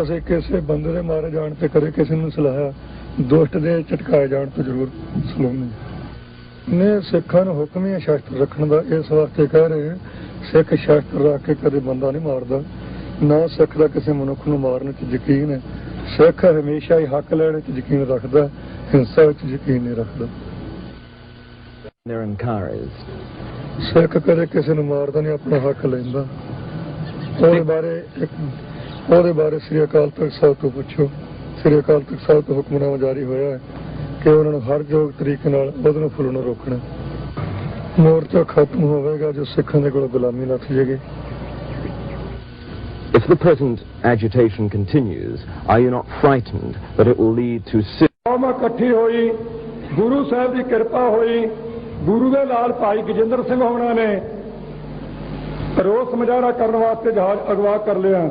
ਅਸੀਂ ਕਿਸੇ ਬੰਦੇ ਦੇ ਮਾਰੇ ਜਾਣ ਤੇ ਕਰੇ ਕਿਸੇ ਨੂੰ ਸਲਾਹਿਆ। ਦੁਸ਼ਟ ਦੇ ਝਟਕਾਏ ਜਾਣ ਤੋਂ ਜ਼ਰੂਰ ਸਲਾਮੀ। ਨੇ ਸਿੱਖਾਂ ਨੂੰ ਹੁਕਮ ਹੀ ਸ਼ਸਤਰ ਰੱਖਣ ਦਾ ਇਸ ਵਾਸਤੇ ਕਹਿ ਰਹੇ ਸਿੱਖ ਸ਼ਸਤਰ ਰੱਖ ਕੇ ਕਦੇ ਬੰਦਾ ਨਹੀਂ ਮਾਰਦਾ। ਨਾ ਸਿੱਖ ਦਾ ਕਿਸੇ ਮਨੁੱਖ ਨੂੰ ਮਾਰਨ 'ਚ ਯਕੀਨ ਹੈ। ਸਿੱਖ ਹਮੇਸ਼ਾ ਹੀ ਹੱਕ ਲੈਣ 'ਚ ਯਕੀਨ ਰੱਖਦਾ ਹਿੰਸਾ 'ਚ ਯਕੀਨ ਨਹੀਂ ਰੱਖਦਾ. ਸਿੱਖ ਕਦੇ ਕਿਸੇ ਨੂੰ ਮਾਰਦਾ ਨਹੀਂ ਆਪਣਾ ਹੱਕ ਲੈਂਦਾ। ਉਹਦੇ ਬਾਰੇ ਇੱਕ ਉਹਦੇ ਬਾਰੇ ਸ੍ਰੀ ਅਕਾਲ ਤਖਤ ਸਾਹਿਬ ਤੋਂ ਪੁੱਛੋ। ਸ੍ਰੀ ਅਕਾਲ ਤਖਤ ਸਾਹਿਬ ਤੋਂ ਹੁਕਮਨਾਮਾ ਜਾਰੀ ਹੋਇਆ ਹੈ ਕਿ ਉਹਨਾਂ ਨੂੰ ਹਰ ਯੋਗ ਤਰੀਕੇ ਨਾਲ ਉਹਦੇ ਨੂੰ ਫੁੱਲਣੋਂ ਰੋਕਣਾ ਮੋਰਚਾ ਖਤਮ ਹੋਵੇਗਾ ਜੋ ਸਿੱਖਾਂ ਦੇ ਕੋਲ ਗੁਲਾਮੀ ਲੱਥ ਜੇਗੀ If the present agitation continues, are you not frightened that it will lead to ਕੌਮ ਇਕੱਠੀ ਹੋਈ ਗੁਰੂ ਸਾਹਿਬ ਦੀ ਕਿਰਪਾ ਹੋਈ ਗੁਰੂ ਦੇ ਲਾਲ ਭਾਈ ਗਜਿੰਦਰ ਸਿੰਘ ਹੋਣਾ ਨੇ ਰੋਸ ਮੁਜ਼ਾਹਰਾ ਕਰਨ ਵਾਸਤੇ ਜਹਾਜ਼ ਅਗਵਾ ਕਰ ਲਿਆ।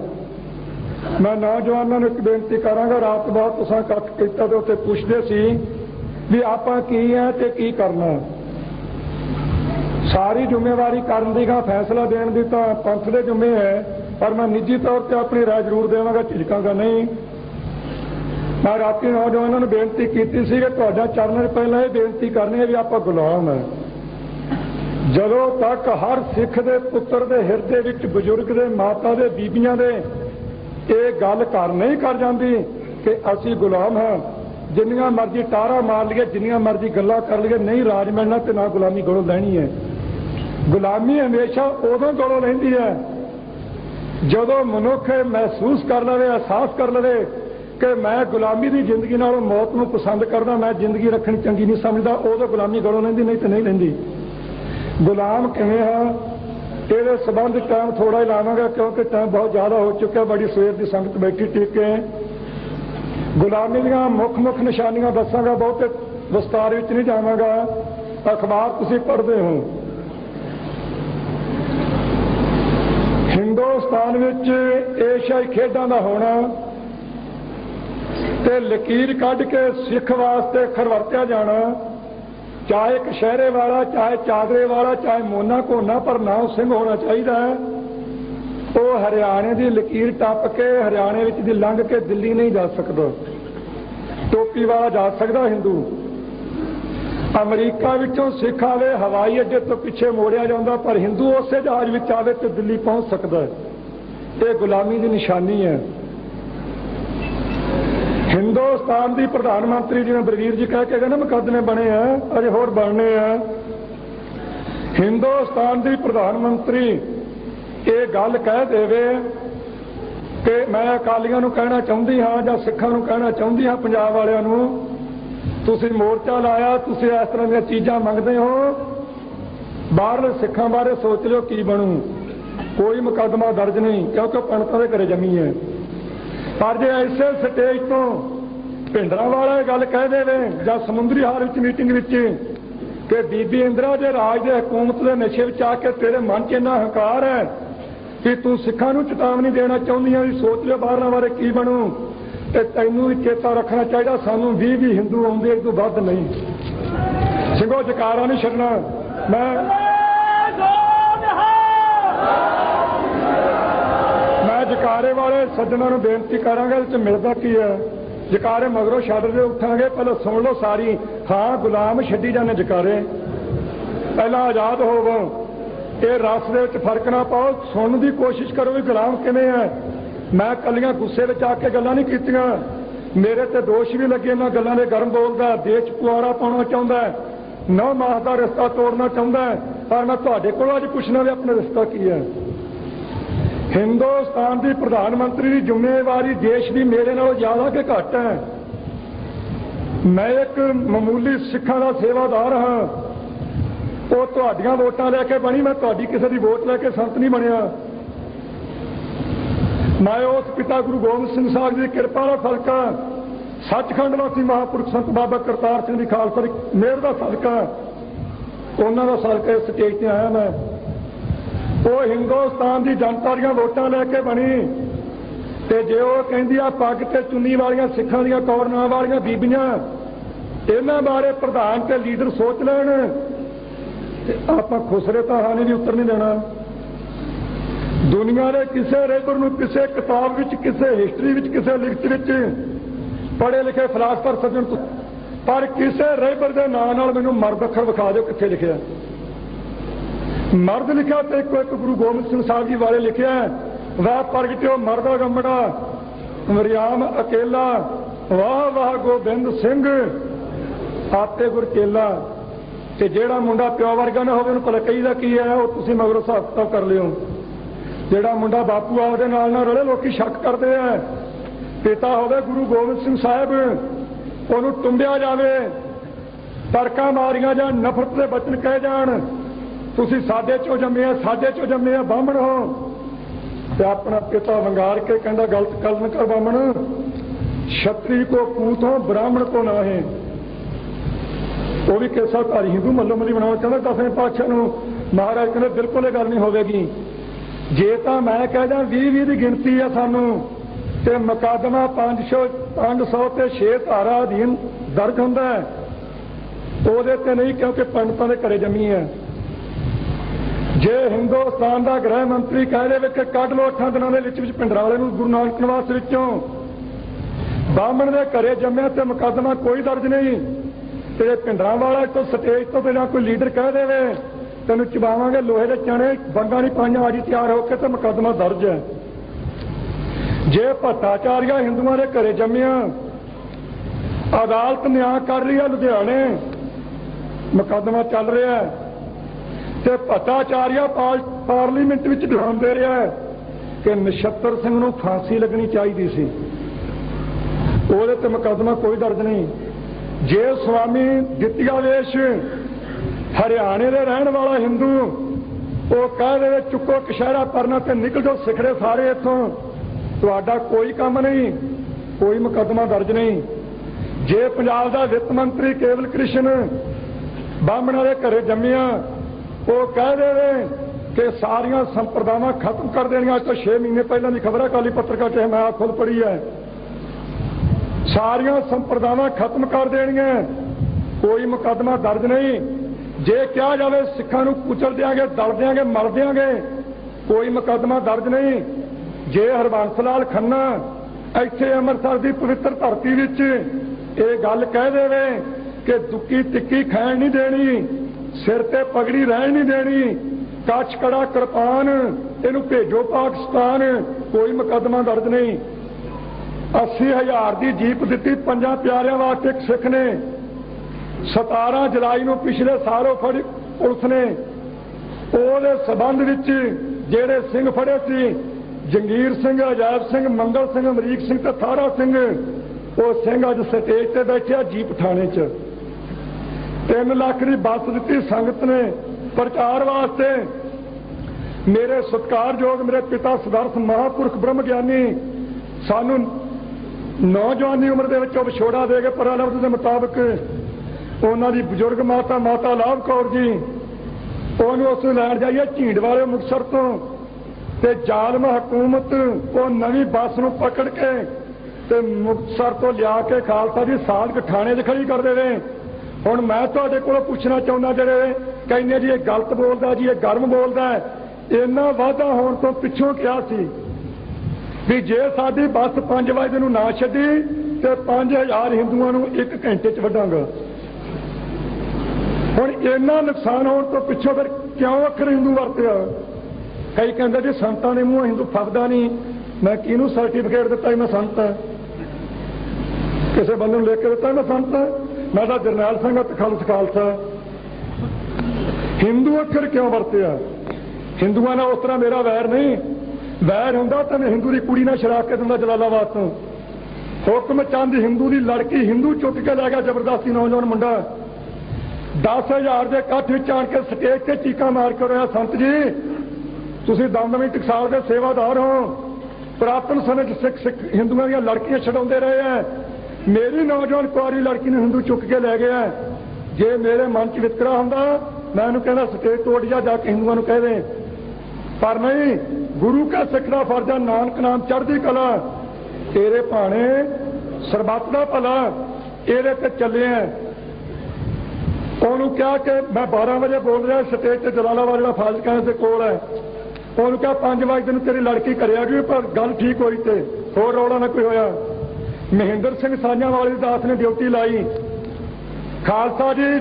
ਮੈਂ ਨੌਜਵਾਨਾਂ ਨੂੰ ਇੱਕ ਬੇਨਤੀ ਕਰਾਂਗਾ, ਰਾਤ ਬਾਅਦ ਤੁਸੀਂ ਇਕੱਠ ਕੀਤਾ ਤੇ ਉੱਤੇ ਪੁੱਛਦੇ ਸੀ ਵੀ ਆਪਾਂ ਕੀ ਹੈ ਤੇ ਕੀ ਕਰਨਾ। ਸਾਰੀ ਜ਼ਿੰਮੇਵਾਰੀ ਕਰਨ ਦੀ ਗਾ ਫੈਸਲਾ ਦੇਣ ਦੀ ਤਾਂ ਪੰਥ ਦੇ ਜ਼ਿੰਮੇ ਹੈ, ਪਰ ਮੈਂ ਨਿੱਜੀ ਤੌਰ ਤੇ ਆਪਣੀ ਰਾਏ ਜ਼ਰੂਰ ਦੇਵਾਂਗਾ, ਝਿਜਕਾਂਗਾ ਨਹੀਂ। ਮੈਂ ਰਾਤੀ ਨੌਜਵਾਨਾਂ ਨੂੰ ਬੇਨਤੀ ਕੀਤੀ ਸੀ ਕਿ ਤੁਹਾਡਾ ਚਰਨ ਪਹਿਲਾਂ ਇਹ ਬੇਨਤੀ ਕਰਨੀ ਹੈ ਵੀ ਆਪਾਂ ਗੁਲਾਮ ਹੈ। ਜਦੋਂ ਤੱਕ ਹਰ ਸਿੱਖ ਦੇ ਪੁੱਤਰ ਦੇ ਹਿਰਦੇ ਵਿੱਚ ਬਜ਼ੁਰਗ ਦੇ, ਮਾਤਾ ਦੇ, ਬੀਬੀਆਂ ਦੇ ਇਹ ਗੱਲ ਘਰ ਨਹੀਂ ਕਰ ਜਾਂਦੀ ਕਿ ਅਸੀਂ ਗੁਲਾਮ ਹਾਂ। ਜਿੰਨੀਆਂ ਮਰਜ਼ੀ ਟਾਰਾ ਮਾਰ ਲਈਏ, ਜਿੰਨੀਆਂ ਮਰਜ਼ੀ ਗੱਲਾਂ ਕਰ ਲਈਏ, ਨਹੀਂ ਰਾਜ ਮਿਲਣਾ ਤੇ ਨਾ ਗੁਲਾਮੀ ਗਲੋਂ ਲੈਣੀ ਹੈ। ਗੁਲਾਮੀ ਹਮੇਸ਼ਾ ਉਦੋਂ ਗਲੋਂ ਲੈਂਦੀ ਹੈ ਜਦੋਂ ਮਨੁੱਖ ਮਹਿਸੂਸ ਕਰ ਲਵੇ, ਅਹਿਸਾਸ ਕਰ ਲਵੇ ਕਿ ਮੈਂ ਗੁਲਾਮੀ ਦੀ ਜ਼ਿੰਦਗੀ ਨਾਲੋਂ ਮੌਤ ਨੂੰ ਪਸੰਦ ਕਰਦਾ, ਮੈਂ ਜ਼ਿੰਦਗੀ ਰੱਖਣੀ ਚੰਗੀ ਨਹੀਂ ਸਮਝਦਾ, ਉਦੋਂ ਗੁਲਾਮੀ ਗਲੋਂ ਲੈਂਦੀ, ਨਹੀਂ ਤੇ ਨਹੀਂ ਲੈਂਦੀ। ਗੁਲਾਮ ਕਿਵੇਂ ਹਾਂ? ਇਹਦੇ ਸੰਬੰਧ ਟਾਈਮ ਥੋੜਾ ਹੀ ਲਾਵਾਂਗਾ ਕਿਉਂਕਿ ਟਾਈਮ ਬਹੁਤ ਜ਼ਿਆਦਾ ਹੋ ਚੁੱਕਿਆ, ਬੜੀ ਸਵੇਰ ਦੀ ਸੰਗਤ ਬੈਠੀ ਟਿਕੇ ਗੁਲਾਮੀ ਦੀਆਂ ਮੁੱਖ ਮੁੱਖ ਨਿਸ਼ਾਨੀਆਂ ਦੱਸਾਂਗਾ, ਬਹੁਤੇ ਵਿਸਤਾਰ ਵਿੱਚ ਨਹੀਂ ਜਾਵਾਂਗਾ। ਅਖਬਾਰ ਤੁਸੀਂ ਪੜ੍ਹਦੇ ਹੋ। ਹਿੰਦੁਸਤਾਨ ਵਿੱਚ ਏਸ਼ੀਆਈ ਖੇਡਾਂ ਦਾ ਹੋਣਾ ਤੇ ਲਕੀਰ ਕੱਢ ਕੇ ਸਿੱਖ ਵਾਸਤੇ ਖਰਵਰਤਿਆ ਜਾਣਾ। ਚਾਹੇ ਕਸ਼ਹਿਰੇ ਵਾਲਾ, ਚਾਹੇ ਚਾਦਰੇ ਵਾਲਾ, ਚਾਹੇ ਮੋਨਾ ਕੋਨਾ ਪਰ ਨਾਮ ਸਿੰਘ ਹੋਣਾ ਚਾਹੀਦਾ ਹੈ। ਉਹ ਹਰਿਆਣੇ ਦੀ ਲਕੀਰ ਟੱਪ ਕੇ, ਹਰਿਆਣੇ ਵਿੱਚ ਦੀ ਲੰਘ ਕੇ ਦਿੱਲੀ ਨਹੀਂ ਜਾ ਸਕਦਾ। ਟੋਪੀ ਵਾਲਾ ਜਾ ਸਕਦਾ ਹਿੰਦੂ। ਅਮਰੀਕਾ ਵਿੱਚੋਂ ਸਿੱਖ ਆਵੇ, ਹਵਾਈ ਅੱਡੇ ਤੋਂ ਪਿੱਛੇ ਮੋੜਿਆ ਜਾਂਦਾ, ਪਰ ਹਿੰਦੂ ਉਸੇ ਜਹਾਜ਼ ਵਿੱਚ ਆਵੇ ਤੇ ਦਿੱਲੀ ਪਹੁੰਚ ਸਕਦਾ ਹੈ। ਇਹ ਗੁਲਾਮੀ ਦੀ ਨਿਸ਼ਾਨੀ ਹੈ। ਹਿੰਦੁਸਤਾਨ ਦੀ ਪ੍ਰਧਾਨ ਮੰਤਰੀ ਜਿਵੇਂ ਬਲਵੀਰ ਜੀ ਕਹਿ ਕੇ ਗਏ ਨਾ, ਮੁਕੱਦਮੇ ਬਣੇ ਆ, ਅਜੇ ਹੋਰ ਬਣਨੇ ਆ। ਹਿੰਦੁਸਤਾਨ ਦੀ ਪ੍ਰਧਾਨ ਮੰਤਰੀ ਇਹ ਗੱਲ ਕਹਿ ਦੇਵੇ ਕਿ ਮੈਂ ਅਕਾਲੀਆਂ ਨੂੰ ਕਹਿਣਾ ਚਾਹੁੰਦੀ ਹਾਂ ਜਾਂ ਸਿੱਖਾਂ ਨੂੰ ਕਹਿਣਾ ਚਾਹੁੰਦੀ ਹਾਂ, ਪੰਜਾਬ ਵਾਲਿਆਂ ਨੂੰ, ਤੁਸੀਂ ਮੋਰਚਾ ਲਾਇਆ, ਤੁਸੀਂ ਇਸ ਤਰ੍ਹਾਂ ਦੀਆਂ ਚੀਜ਼ਾਂ ਮੰਗਦੇ ਹੋ। ਬਾਹਰਲੇ ਸਿੱਖਾਂ ਬਾਰੇ ਸੋਚ ਲਿਓ ਕੀ ਬਣੂ। ਕੋਈ ਮੁਕੱਦਮਾ ਦਰਜ ਨਹੀਂ, ਕਿਉਂਕਿ ਉਹ ਪੰਡਤਾਂ ਦੇ ਘਰੇ ਜੰਮੀ ਹੈ। ਪਰ ਜੇ ਐਸੇ ਸਟੇਜ ਤੋਂ ਭਿੰਡਰਾਂ ਵਾਲਾ ਗੱਲ ਕਹਿ ਦੇਵੇ ਜਾਂ ਸਮੁੰਦਰੀ ਹਾਲ ਵਿੱਚ ਮੀਟਿੰਗ ਵਿੱਚ ਕਿ ਬੀਬੀ ਇੰਦਰਾ ਦੇ ਰਾਜ ਦੇ ਹਕੂਮਤ ਦੇ ਨਸ਼ੇ ਵਿੱਚ ਆ ਕੇ ਤੇਰੇ ਮਨ 'ਚ ਇੰਨਾ ਹੰਕਾਰ ਹੈ ਕਿ ਤੂੰ ਸਿੱਖਾਂ ਨੂੰ ਚੇਤਾਵਨੀ ਦੇਣਾ ਚਾਹੁੰਦੀ ਆ ਵੀ ਸੋਚ ਲਿਓ ਬਾਹਰਾਂ ਬਾਰੇ ਕੀ ਬਣੂ ਤੇ ਤੈਨੂੰ ਵੀ ਚੇਤਾ ਰੱਖਣਾ ਚਾਹੀਦਾ, ਸਾਨੂੰ 20 ਵੀ ਹਿੰਦੂ ਆਉਂਦੇ ਇਸ ਤੋਂ ਵੱਧ ਨਹੀਂ। ਸਿੰਘੋ, ਜਕਾਰਾ ਨਹੀਂ ਛੱਡਣਾ। ਮੈਂ ਜਕਾਰੇ ਵਾਲੇ ਸੱਜਣਾਂ ਨੂੰ ਬੇਨਤੀ ਕਰਾਂਗਾ ਇਹ ਚ ਮਿਲਦਾ ਕੀ ਹੈ? ਜਕਾਰੇ ਮਗਰੋਂ ਛੱਡ ਦੇ ਉੱਠਾਂਗੇ, ਪਹਿਲਾਂ ਸੁਣ ਲਓ ਸਾਰੀ। ਹਾਂ, ਗੁਲਾਮ ਛੱਡੀ ਜਾਂਦੇ ਜਕਾਰੇ। ਪਹਿਲਾਂ ਆਜ਼ਾਦ ਹੋਵੋ। ਇਹ ਰਸ ਦੇ ਵਿੱਚ ਫ਼ਰਕ ਨਾ ਪਾਓ, ਸੁਣਨ ਦੀ ਕੋਸ਼ਿਸ਼ ਕਰੋ ਵੀ ਗੁਲਾਮ ਕਿਵੇਂ ਹੈ। ਮੈਂ ਕੱਲੀਆਂ ਗੁੱਸੇ ਵਿੱਚ ਆ ਕੇ ਗੱਲਾਂ ਨਹੀਂ ਕੀਤੀਆਂ। ਮੇਰੇ ਤੇ ਦੋਸ਼ ਵੀ ਲੱਗੇ, ਇਹਨਾਂ ਗੱਲਾਂ ਦੇ ਗਰਮ ਬੋਲਦਾ ਦੇਸ਼ ਪੁਆਰਾ ਪਾਉਣਾ ਚਾਹੁੰਦਾ ਨੌ ਮਾਸ ਦਾ ਰਿਸ਼ਤਾ ਤੋੜਨਾ ਚਾਹੁੰਦਾ ਪਰ ਮੈਂ ਤੁਹਾਡੇ ਕੋਲੋਂ ਅੱਜ ਪੁੱਛਣਾ ਵੀ ਆਪਣਾ ਰਿਸ਼ਤਾ ਕੀ ਹੈ। ਹਿੰਦੁਸਤਾਨ ਦੀ ਪ੍ਰਧਾਨ ਮੰਤਰੀ ਦੀ ਜ਼ਿੰਮੇਵਾਰੀ ਦੇਸ਼ ਦੀ ਮੇਰੇ ਨਾਲੋਂ ਜ਼ਿਆਦਾ ਕਿ ਘੱਟ ਹੈ? ਮੈਂ ਇੱਕ ਮਾਮੂਲੀ ਸਿੱਖਾਂ ਦਾ ਸੇਵਾਦਾਰ ਹਾਂ। ਉਹ ਤੁਹਾਡੀਆਂ ਵੋਟਾਂ ਲੈ ਕੇ ਬਣੀ, ਮੈਂ ਤੁਹਾਡੀ ਕਿਸੇ ਦੀ ਵੋਟ ਲੈ ਕੇ ਸੰਤ ਨਹੀਂ ਬਣਿਆ। ਮੈਂ ਉਸ ਪਿਤਾ ਗੁਰੂ ਗੋਬਿੰਦ ਸਿੰਘ ਸਾਹਿਬ ਦੀ ਕਿਰਪਾ ਦਾ ਸਦਕਾ ਸੱਚਖੰਡ ਵਾਸੀ ਮਹਾਂਪੁਰਖ ਸੰਤ ਬਾਬਾ ਕਰਤਾਰ ਸਿੰਘ ਦੀ ਖਾਲਸਾ ਦੀ ਮਿਹਰ ਦਾ ਸਦਕਾ ਉਹਨਾਂ ਦਾ ਸਦਕਾ ਇਸ ਸਟੇਜ ਤੇ ਆਇਆ ਮੈਂ। ਉਹ ਹਿੰਦੁਸਤਾਨ ਦੀ ਜਨਤਾ ਦੀਆਂ ਵੋਟਾਂ ਲੈ ਕੇ ਬਣੀ। ਤੇ ਜੇ ਉਹ ਕਹਿੰਦੀ ਆ, ਪੱਗ ਤੇ ਚੁੰਨੀ ਵਾਲੀਆਂ ਸਿੱਖਾਂ ਦੀਆਂ ਕੌਰਨਾਂ ਵਾਲੀਆਂ ਬੀਬੀਆਂ, ਇਹਨਾਂ ਬਾਰੇ ਪ੍ਰਧਾਨ ਤੇ ਲੀਡਰ ਸੋਚ ਲੈਣ। ਤੇ ਆਪਾਂ ਖੁਸਰੇ ਤਾਂ ਹਾਨੀ ਵੀ ਉੱਤਰ ਨਹੀਂ ਦੇਣਾ। ਦੁਨੀਆ ਦੇ ਕਿਸੇ ਰੇਬਰ ਨੂੰ, ਕਿਸੇ ਕਿਤਾਬ ਵਿੱਚ, ਕਿਸੇ ਹਿਸਟਰੀ ਵਿੱਚ, ਕਿਸੇ ਲਿਖਤ ਵਿੱਚ ਪੜ੍ਹੇ ਲਿਖੇ ਫਿਲਾਸਫਰ ਸੱਜਣ ਪਰ ਕਿਸੇ ਰੇਬਰ ਦੇ ਨਾਂ ਨਾਲ ਮੈਨੂੰ ਮਰਦ ਅੱਖਰ ਵਿਖਾ ਦਿਓ ਕਿੱਥੇ ਲਿਖਿਆ। ਮਰਦ ਲਿਖਿਆ ਤੇ ਇੱਕੋ ਇੱਕ ਗੁਰੂ ਗੋਬਿੰਦ ਸਿੰਘ ਸਾਹਿਬ ਜੀ ਬਾਰੇ ਲਿਖਿਆ ਵਾਹ ਪ੍ਰਗਟਿਓ ਮਰਦਾ ਗੰਮੜਾ, ਮਰਿਆਮ ਅਕੇਲਾ, ਵਾਹ ਵਾਹ ਗੋਬਿੰਦ ਸਿੰਘ, ਆਪੇ ਗੁਰ ਕੇਲਾ। ਤੇ ਜਿਹੜਾ ਮੁੰਡਾ ਪਿਓ ਵਰਗਾ ਨਾ ਹੋਵੇ, ਉਹਨੂੰ ਭਲਾ ਕਹੀਦਾ ਕੀ ਹੈ, ਉਹ ਤੁਸੀਂ ਮਗਰੋਂ ਹਿਸਾਬ ਤਾਂ ਕਰ ਲਿਓ। ਜਿਹੜਾ ਮੁੰਡਾ ਬਾਪੂ ਆ, ਉਹਦੇ ਨਾਲ ਨਾਲ ਰਲੇ, ਲੋਕੀ ਸ਼ੱਕ ਕਰਦੇ ਆ। ਪਿਤਾ ਹੋਵੇ ਗੁਰੂ ਗੋਬਿੰਦ ਸਿੰਘ ਸਾਹਿਬ, ਉਹਨੂੰ ਟੁੰਬਿਆ ਜਾਵੇ, ਤਰਕਾਂ ਮਾਰੀਆਂ ਜਾਂ ਨਫ਼ਰਤ ਦੇ ਬਚਨ ਕਹਿ ਜਾਣ ਤੁਸੀਂ ਸਾਡੇ ਚੋਂ ਜੰਮੇ ਆ, ਸਾਡੇ ਚੋਂ ਜੰਮੇ ਆ, ਬਾਹਮਣ ਹੋ। ਤੇ ਆਪਣਾ ਪਿਤਾ ਵੰਗਾਰ ਕੇ ਕਹਿੰਦਾ, ਗਲਤ ਕਲਮ ਕਰ ਬਾਹਮਣ। ਛਤਰੀ ਕੋ ਪੂਤ ਹੋ ਬ੍ਰਾਹਮਣ ਕੋ ਨਾ ਹੈ। ਉਹ ਵੀ ਕੇਸਾ ਧਾਰੀ ਹਿੰਦੂ ਮੱਲੋ ਮੱਲੀ ਬਣਾਉਣਾ ਚਾਹੁੰਦਾ ਦਸਵੇਂ ਪਾਤਸ਼ਾਹ ਨੂੰ ਮਹਾਰਾਜ ਕਹਿੰਦੇ, ਬਿਲਕੁਲ ਇਹ ਗੱਲ ਨਹੀਂ ਹੋਵੇਗੀ। ਜੇ ਤਾਂ ਮੈਂ ਕਹਿ ਕਹਿੰਦਾ 20 20 ਦੀ ਗਿਣਤੀ ਆ ਸਾਨੂੰ। ਤੇ ਮੁਕੱਦਮਾ 500 500 ਤੇ 6 ਧਾਰਾ ਅਧੀਨ ਦਰਜ ਹੁੰਦਾ ਉਹਦੇ ਤੇ ਨਹੀਂ, ਕਿਉਂਕਿ ਪੰਡਤਾਂ ਦੇ ਘਰੇ ਜੰਮੀ ਹੈ। ਜੇ ਹਿੰਦੁਸਤਾਨ ਦਾ ਗ੍ਰਹਿ ਮੰਤਰੀ ਕਹਿ ਦੇਵੇ ਕਿ ਕੱਢ ਲੋ ਅੱਠਾਂ ਦਿਨਾਂ ਦੇ ਵਿੱਚ ਵਿੱਚ ਪਿੰਡਰਾਲੇ ਨੂੰ ਗੁਰੂ ਨਾਨਕ ਨਿਵਾਸ ਵਿੱਚੋਂ। ਬਾਹਮਣ ਦੇ ਘਰੇ ਜੰਮਿਆ ਤੇ ਮੁਕੱਦਮਾ ਕੋਈ ਦਰਜ ਨਹੀਂ। ਤੇ ਪਿੰਡਰਾਂ ਵਾਲਾ ਤੋਂ ਸਟੇਜ ਤੋਂ ਬਿਨਾਂ ਕੋਈ ਲੀਡਰ ਕਹਿ ਦੇਵੇ, ਤੈਨੂੰ ਚਬਾਵਾਂਗੇ ਲੋਹੇ ਦੇ ਚਣੇ, ਬੰਗਾਂ ਨਹੀਂ ਪਾਈਆਂ ਆਜੀ ਤਿਆਰ ਹੋ ਕੇ ਤੇ ਮੁਕੱਦਮਾ ਦਰਜ ਹੈ। ਜੇ ਭੱਟਾਚਾਰੀਆ ਹਿੰਦੂਆਂ ਦੇ ਘਰੇ ਜੰਮਿਆ, ਅਦਾਲਤ ਨਿਆਂ ਕਰ ਰਹੀ ਹੈ ਲੁਧਿਆਣੇ। ਮੁਕੱਦਮਾ ਚੱਲ ਰਿਹਾ ਹੈ। ਤੇ ਭੱਟਾਚਾਰੀਆ ਪਾਰਲੀਮੈਂਟ ਵਿੱਚ ਬਿਆਨ ਦੇ ਰਿਹਾ ਹੈ ਕਿ ਨਛੱਤਰ ਸਿੰਘ ਨੂੰ ਫਾਂਸੀ ਲੱਗਣੀ ਚਾਹੀਦੀ ਸੀ। ਉਹਦੇ ਤੇ ਮੁਕੱਦਮਾ ਕੋਈ ਦਰਜ ਨਹੀਂ। ਜੇ ਸਵਾਮੀ ਦਿੱਤੀਆ ਵੇਸ਼ ਹਰਿਆਣੇ ਦੇ ਰਹਿਣ ਵਾਲਾ ਹਿੰਦੂ, ਉਹ ਕਹਿ ਦੇਵੇ ਚੁੱਕੋ ਕਸ਼ਹਿਰਾ ਪਰਨਾ ਤੇ ਨਿਕਲ ਜਾਓ ਸਿਖੜੇ ਸਾਰੇ ਇੱਥੋਂ, ਤੁਹਾਡਾ ਕੋਈ ਕੰਮ ਨਹੀਂ, ਕੋਈ ਮੁਕੱਦਮਾ ਦਰਜ ਨਹੀਂ। ਜੇ ਪੰਜਾਬ ਦਾ ਵਿੱਤ ਮੰਤਰੀ ਕੇਵਲ ਕ੍ਰਿਸ਼ਨ ਬਾਹਮਣਾਂ ਦੇ ਘਰੇ ਜੰਮਿਆ ਉਹ ਕਹਿ ਦੇਵੇ ਕਿ ਸਾਰੀਆਂ ਸੰਪਰਦਾਵਾਂ ਖਤਮ ਕਰ ਦੇਣੀਆਂ। ਅੱਜ ਤੋਂ 6 ਮਹੀਨੇ ਪਹਿਲਾਂ ਦੀ ਖਬਰ ਹੈ ਕਾਲੀ ਪੱਤਰਕਾਰ ਚ ਮੈਂ ਆਪ ਖੁਦ ਪੜ੍ਹੀ ਹੈ। ਸਾਰੀਆਂ ਸੰਪਰਦਾਵਾਂ ਖਤਮ ਕਰ ਦੇਣੀਆਂ। ਕੋਈ ਮੁਕੱਦਮਾ ਦਰਜ ਨਹੀਂ। ਜੇ ਕਿਹਾ ਜਾਵੇ ਸਿੱਖਾਂ ਨੂੰ ਕੁਚਲ ਦਿਆਂਗੇ, ਦਲ ਦਿਆਂਗੇ, ਮਰ ਦਿਆਂਗੇ, ਕੋਈ ਮੁਕੱਦਮਾ ਦਰਜ ਨਹੀਂ। ਜੇ ਹਰਬੰਸ ਲਾਲ ਖੰਨਾ ਇੱਥੇ ਅੰਮ੍ਰਿਤਸਰ ਦੀ ਪਵਿੱਤਰ ਧਰਤੀ ਵਿੱਚ ਇਹ ਗੱਲ ਕਹਿ ਦੇਵੇ ਕਿ ਦੁੱਕੀ ਟਿੱਕੀ ਖਾਣ ਨਹੀਂ ਦੇਣੀ ਸਿਰ ਤੇ ਪਗੜੀ ਰਹਿਣ ਨਹੀਂ ਦੇਣੀ। ਕੱਚ ਕੜਾ ਕਿਰਪਾਨ, ਇਹਨੂੰ ਭੇਜੋ ਪਾਕਿਸਤਾਨ, ਕੋਈ ਮੁਕੱਦਮਾ ਦਰਜ ਨਹੀਂ। 80000 ਦੀ ਜੀਪ ਦਿੱਤੀ ਪੰਜਾਂ ਪਿਆਰਿਆਂ ਵਾਸਤੇ ਇੱਕ ਸਿੱਖ ਨੇ। 17 ਜੁਲਾਈ ਨੂੰ ਪਿਛਲੇ ਸਾਲ ਉਹ ਫੜੀ ਪੁਲਿਸ ਨੇ। ਉਹਦੇ ਸਬੰਧ ਵਿੱਚ ਜਿਹੜੇ ਸਿੰਘ ਫੜੇ ਸੀ, ਜੰਗੀਰ ਸਿੰਘ, ਅਜਾਇਬ ਸਿੰਘ, ਮੰਗਲ ਸਿੰਘ, ਅਮਰੀਕ ਸਿੰਘ ਤੇ ਥਾਰਾ ਸਿੰਘ, ਉਹ ਸਿੰਘ ਅੱਜ ਸਟੇਜ ਤੇ ਬੈਠਿਆ ਜੀਪ ਥਾਣੇ 'ਚ। 3 ਲੱਖ ਦੀ ਬੱਸ ਦਿੱਤੀ ਸੰਗਤ ਨੇ ਪ੍ਰਚਾਰ ਵਾਸਤੇ। ਮੇਰੇ ਸਤਿਕਾਰਯੋਗ ਮੇਰੇ ਪਿਤਾ ਸਦਰਥ ਮਹਾਪੁਰਖ ਬ੍ਰਹਮ ਗਿਆਨੀ ਸਾਨੂੰ ਨੌਜਵਾਨੀ ਉਮਰ ਦੇ ਵਿੱਚ ਉਹ ਵਿਛੋੜਾ ਦੇ ਕੇ ਪਰਾਲਬਦ ਦੇ ਮੁਤਾਬਕ ਉਹਨਾਂ ਦੀ ਬਜ਼ੁਰਗ ਮਾਤਾ ਮਾਤਾ ਲਾਭ ਕੌਰ ਜੀ, ਉਹਨੂੰ ਉਸ ਲੈਣ ਜਾਈਏ ਝੀਂਡ ਵਾਲੇ ਮੁਕਤਸਰ ਤੋਂ ਤੇ ਜ਼ਾਲਮ ਹਕੂਮਤ ਉਹ ਨਵੀਂ ਬੱਸ ਨੂੰ ਪਕੜ ਕੇ ਤੇ ਮੁਕਤਸਰ ਤੋਂ ਲਿਆ ਕੇ ਖਾਲਸਾ ਜੀ ਸਾਲਕ ਥਾਣੇ 'ਚ ਖੜੀ ਕਰ ਦੇਵੇ ਹੁਣ ਮੈਂ ਤੁਹਾਡੇ ਕੋਲੋਂ ਪੁੱਛਣਾ ਚਾਹੁੰਦਾ ਜਿਹੜੇ ਕਹਿੰਦੇ ਜੀ ਇਹ ਗਲਤ ਬੋਲਦਾ ਜੀ, ਇਹ ਗਰਮ ਬੋਲਦਾ ਹੈ, ਇੰਨਾ ਵਾਧਾ ਹੋਣ ਤੋਂ ਪਿੱਛੋਂ ਕਿਹਾ ਸੀ ਵੀ ਜੇ ਸਾਡੀ ਬੱਸ 5 ਵਜੇ ਨੂੰ ਨਾ ਛੱਡੀ ਤੇ 5000 ਹਿੰਦੂਆਂ ਨੂੰ 1 ਘੰਟੇ 'ਚ ਵੱਢਾਂਗਾ। ਹੁਣ ਇੰਨਾ ਨੁਕਸਾਨ ਹੋਣ ਤੋਂ ਪਿੱਛੋਂ ਫਿਰ ਕਿਉਂ ਅੱਖਰ ਹਿੰਦੂ ਵਰਤਿਆ ਕਈ ਕਹਿੰਦੇ ਜੀ ਸੰਤਾਂ ਦੇ ਮੂੰਹ ਹਿੰਦੂ ਫੱਕਦਾ ਨਹੀਂ। ਮੈਂ ਕਿਹਨੂੰ ਸਰਟੀਫਿਕੇਟ ਦਿੱਤਾ ਸੀ ਮੈਂ ਸੰਤ? ਕਿਸੇ ਬੰਦੇ ਨੂੰ ਲਿਖ ਕੇ ਦਿੱਤਾ ਮੈਂ ਸੰਤ? ਹਾਂ ਮੈਂ ਤਾਂ ਜਰਨੈਲ ਸਿੰਘ ਅਤੇ ਖਾਲਸਾ ਖਾਲਸਾ। ਹਿੰਦੂ ਅੱਖਰ ਕਿਉਂ ਵਰਤਿਆ? ਹਿੰਦੂਆਂ ਨਾਲ ਉਸ ਤਰ੍ਹਾਂ ਮੇਰਾ ਵੈਰ ਨਹੀਂ। ਵੈਰ ਹੁੰਦਾ ਤਾਂ ਮੈਂ ਹਿੰਦੂ ਦੀ ਕੁੜੀ ਨਾਲ ਸ਼ਰਾਕ ਕੇ ਦਿੰਦਾ ਜਲਾਲਾਬਾਦ ਤੋਂ। ਹੁਕਮ ਚੰਦ ਹਿੰਦੂ ਦੀ ਲੜਕੀ ਹਿੰਦੂ ਚੁੱਕ ਕੇ ਲੈ ਗਿਆ ਜ਼ਬਰਦਸਤੀ ਨੌਜਵਾਨ ਮੁੰਡਾ। 10000 ਦੇ ਇਕੱਠ ਵਿੱਚ ਆਣ ਕੇ ਸਟੇਜ ਤੇ ਚੀਕਾਂ ਮਾਰ ਕੇ ਰਿਹਾ ਸੰਤ ਜੀ, ਤੁਸੀਂ ਦਮਦਮੀ ਟਕਸਾਲ ਦੇ ਸੇਵਾਦਾਰ ਹੋ। ਪ੍ਰਾਤਨ ਸਮੇਂ 'ਚ ਸਿੱਖ ਸਿੱਖ ਹਿੰਦੂਆਂ ਦੀਆਂ ਲੜਕੀਆਂ ਛਡਾਉਂਦੇ ਰਹੇ ਆ ਮੇਰੀ ਨੌਜਵਾਨ ਕੁਆਰੀ ਲੜਕੀ ਨੂੰ ਹਿੰਦੂ ਚੁੱਕ ਕੇ ਲੈ ਗਿਆ ਜੇ ਮੇਰੇ ਮਨ 'ਚ ਵਿਤਕਰਾ ਹੁੰਦਾ, ਮੈਂ ਉਹਨੂੰ ਕਹਿੰਦਾ, ਸਟੇਜ ਤੋੜ ਜਾ ਜਾ ਕੇ ਹਿੰਦੂਆਂ ਨੂੰ ਕਹਿ ਦੇ। ਪਰ ਨਹੀਂ, ਗੁਰੂ ਕਾ ਸਿੱਖ ਦਾ ਫਰਜ਼ ਨਾਨਕ ਨਾਮ ਚੜ੍ਹਦੀ ਕਲਾ। ਤੇਰੇ ਭਾਣੇ ਸਰਬੱਤ ਦਾ ਭਲਾ, ਇਹਦੇ ਤੇ ਚੱਲੇ ਆ। ਉਹਨੂੰ ਕਿਹਾ ਕਿ ਮੈਂ 12 ਵਜੇ ਬੋਲ ਰਿਹਾ, ਸਟੇਜ ਤੇ ਜਲਾਲਾਬਾਦ ਜਿਹੜਾ ਫਾਜ਼ਿਲਕਾ ਦੇ ਕੋਲ ਹੈ। ਉਹਨੂੰ ਕਿਹਾ 5 ਵਜੇ ਨੂੰ ਤੇਰੀ ਲੜਕੀ ਕਰਿਆ ਗਈ ਪਰ ਗੱਲ ਠੀਕ ਹੋਈ ਤੇ, ਹੋਰ ਰੌਲਾ ਨਾ ਕੋਈ ਹੋਇਆ। ਮਹਿੰਦਰ ਸਿੰਘ ਸਾਂਝਾ ਵਾਲੀ ਦਾਸ ਨੇ ਡਿਊਟੀ ਲਾਈ। ਖਾਲਸਾ ਜੀ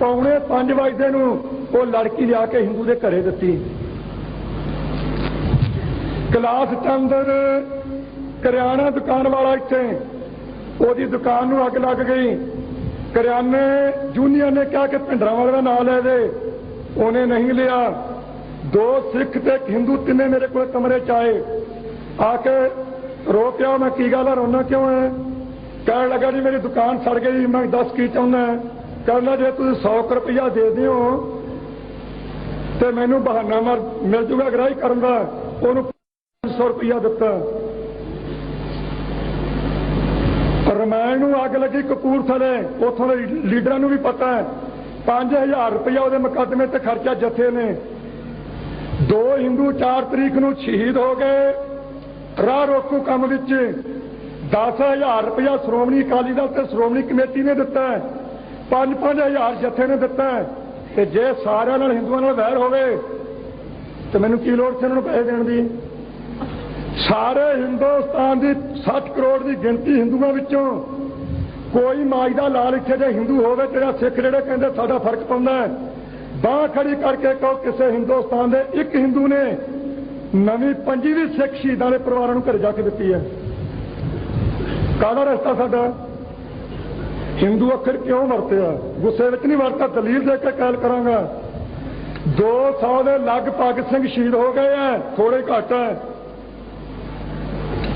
ਪੌਣੇ 5 ਵਜੇ ਨੂੰ ਉਹ ਲੜਕੀ ਲਿਆ ਕੇ ਹਿੰਦੂ ਦੇ ਘਰੇ ਦਿੱਤੀ। ਕਲਾਸ ਚੰਦਰ ਕਰਿਆਣਾ ਦੁਕਾਨ ਵਾਲਾ ਇੱਥੇ, ਉਹਦੀ ਦੁਕਾਨ ਨੂੰ ਅੱਗ ਲੱਗ ਗਈ। ਕਰਿਆਨੇ ਜੂਨੀਅਰ ਨੇ ਕਿਹਾ ਕਿ ਭਿੰਡਰਾਂ ਵਾਲੇ ਦਾ ਨਾਂ ਲੈ ਦੇ। ਉਹਨੇ ਨਹੀਂ ਲਿਆ। ਦੋ ਸਿੱਖ ਤੇ ਇੱਕ ਹਿੰਦੂ ਤਿੰਨੇ ਮੇਰੇ ਕੋਲ ਕਮਰੇ ਚ ਆਏ। ਆ ਕੇ ਰੋ ਪਿਆ ਮੈਂ ਕੀ ਗੱਲ ਆ? ਰੋਣਾ ਕਿਉਂ ਹੈ ਕਹਿਣ ਲੱਗਾ ਜੀ, ਮੇਰੀ ਦੁਕਾਨ ਸੜ ਗਈ, ਮੈਂ ਦੱਸ ਕੀ ਚਾਹੁੰਦਾ ਕਹਿੰਦਾ ਜੇ ਤੁਸੀਂ 100 ਕੁ ਰੁਪਇਆ ਦੇ ਦਿਓ, ਤੇ ਮੈਨੂੰ ਬਹਾਨਾ ਮਾਰ, ਮਿਲ ਜੂਗਾ ਗ੍ਰਾਹੀ ਕਰਨ ਦਾ। ਉਹਨੂੰ 100 ਰੁਪਇਆ ਦਿੱਤਾ। ਰਮਾਇਣ ਨੂੰ ਅੱਗ ਲੱਗੀ ਕਪੂਰਥਲੇ, ਉੱਥੋਂ ਦੇ ਲੀਡਰਾਂ ਨੂੰ ਵੀ ਪਤਾ ਹੈ 5000 ਰੁਪਇਆ ਉਹਦੇ ਮੁਕੱਦਮੇ ਤੇ ਖਰਚਾ ਜਥੇ ਨੇ। ਦੋ ਹਿੰਦੂ 4 ਤਰੀਕ ਨੂੰ ਸ਼ਹੀਦ ਹੋ ਗਏ। ਰਾਹ ਰੋਕੂ ਕੰਮ ਵਿੱਚ। 10000 ਰੁਪਇਆ ਸ਼੍ਰੋਮਣੀ ਅਕਾਲੀ ਦਲ ਤੇ ਸ਼੍ਰੋਮਣੀ ਕਮੇਟੀ ਨੇ ਦਿੱਤਾ ਹੈ। 5-5000 ਜਥੇ ਨੇ ਦਿੱਤਾ ਹੈ। ਤੇ ਜੇ ਸਾਰਿਆਂ ਨਾਲ ਹਿੰਦੂਆਂ ਨਾਲ ਵੈਰ ਹੋਵੇ, ਤੇ ਮੈਨੂੰ ਕੀ ਲੋੜ ਸੀ ਉਹਨਾਂ ਨੂੰ ਪੈਸੇ ਦੇਣ ਦੀ? ਸਾਰੇ ਹਿੰਦੁਸਤਾਨ ਦੀ 60 ਕਰੋੜ ਦੀ ਗਿਣਤੀ ਹਿੰਦੂਆਂ ਵਿੱਚੋਂ। ਕੋਈ ਮਾਜ ਦਾ ਲਾਲ ਇੱਥੇ ਜੇ ਹਿੰਦੂ ਹੋਵੇ ਤੇ ਸਿੱਖ ਜਿਹੜੇ ਕਹਿੰਦੇ ਸਾਡਾ ਫ਼ਰਕ ਪਾਉਂਦਾ ਹੈ। ਬਾਹ ਖੜੀ ਕਰਕੇ ਕਹੋ ਕਿਸੇ ਹਿੰਦੁਸਤਾਨ ਦੇ ਇੱਕ ਹਿੰਦੂ ਨੇ ਨਵੀਂ ਪੰਜੀਵੀਂ ਸਿੱਖ ਸ਼ਹੀਦਾਂ ਦੇ ਪਰਿਵਾਰਾਂ ਨੂੰ ਘਰੇ ਜਾ ਕੇ ਦਿੱਤੀ ਹੈ। ਕਾਹਦਾ ਰਸਤਾ ਸਾਡਾ? ਹਿੰਦੂ ਅੱਖਰ ਕਿਉਂ ਵਰਤਿਆ? ਗੁੱਸੇ ਵਿੱਚ ਨਹੀਂ ਵਰਤਾ ਦਲੀਲ ਦੇ ਕੇ ਕਾਲ ਕਰਾਂਗਾ। 200 ਦੇ ਲਗਭਗ ਸਿੰਘ ਸ਼ਹੀਦ ਹੋ ਗਏ ਐ ਥੋੜੇ ਘੱਟ ਹੈ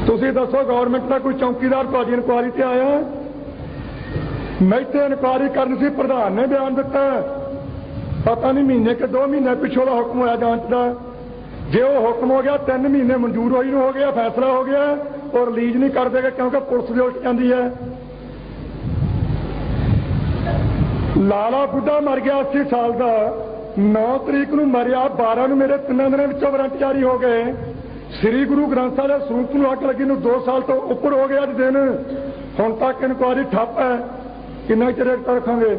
ਤੁਸੀਂ ਦੱਸੋ ਗਵਰਨਮੈਂਟ ਦਾ ਕੋਈ ਚੌਕੀਦਾਰ ਤੁਹਾਡੀ ਇਨਕੁਆਰੀ ਤੇ ਆਇਆ? ਮੈਂ ਤੇ ਇਨਕੁਆਰੀ ਕਰਨ ਸੀ, ਪ੍ਰਧਾਨ ਨੇ ਬਿਆਨ ਦਿੱਤਾ। ਪਤਾ ਨਹੀਂ ਮਹੀਨੇ ਕਿ 2 ਮਹੀਨੇ ਪਿਛੋਂ ਦਾ ਹੁਕਮ ਹੋਇਆ ਜਾਂਚ ਦਾ। ਜੇ ਉਹ ਹੁਕਮ ਹੋ ਗਿਆ 3 ਮਹੀਨੇ ਮਨਜ਼ੂਰ ਹੋਈ ਨੂੰ ਹੋ ਗਿਆ, ਫੈਸਲਾ ਹੋ ਗਿਆ ਉਹ ਰਿਲੀਜ਼ ਨਹੀਂ ਕਰ ਦੇਗਾ ਕਿਉਂਕਿ ਪੁਲਿਸ ਦੇ ਉਲਟ ਜਾਂਦੀ ਹੈ। ਲਾਲਾ ਬੁੱਢਾ ਮਰ ਗਿਆ 80 ਸਾਲ ਦਾ। 9 ਤਰੀਕ ਨੂੰ ਮਰਿਆ 12 ਨੂੰ ਮੇਰੇ ਤਿੰਨਾਂ ਦਿਨਾਂ ਵਿੱਚੋਂ ਵਾਰੰਟ ਜਾਰੀ ਹੋ ਗਏ। ਸ੍ਰੀ ਗੁਰੂ ਗ੍ਰੰਥ ਸਾਹਿਬ ਦੇ ਸਰੂਪ ਨੂੰ ਅੱਗ ਲੱਗੀ ਨੂੰ 2 ਸਾਲ ਤੋਂ ਉੱਪਰ ਹੋ ਗਿਆ ਅੱਜ ਦਿਨ। ਹੁਣ ਤੱਕ ਇਨਕੁਆਰੀ ਠੱਪ ਹੈ। ਕਿੰਨਾ ਚਿਰ ਰੱਖਾਂਗੇ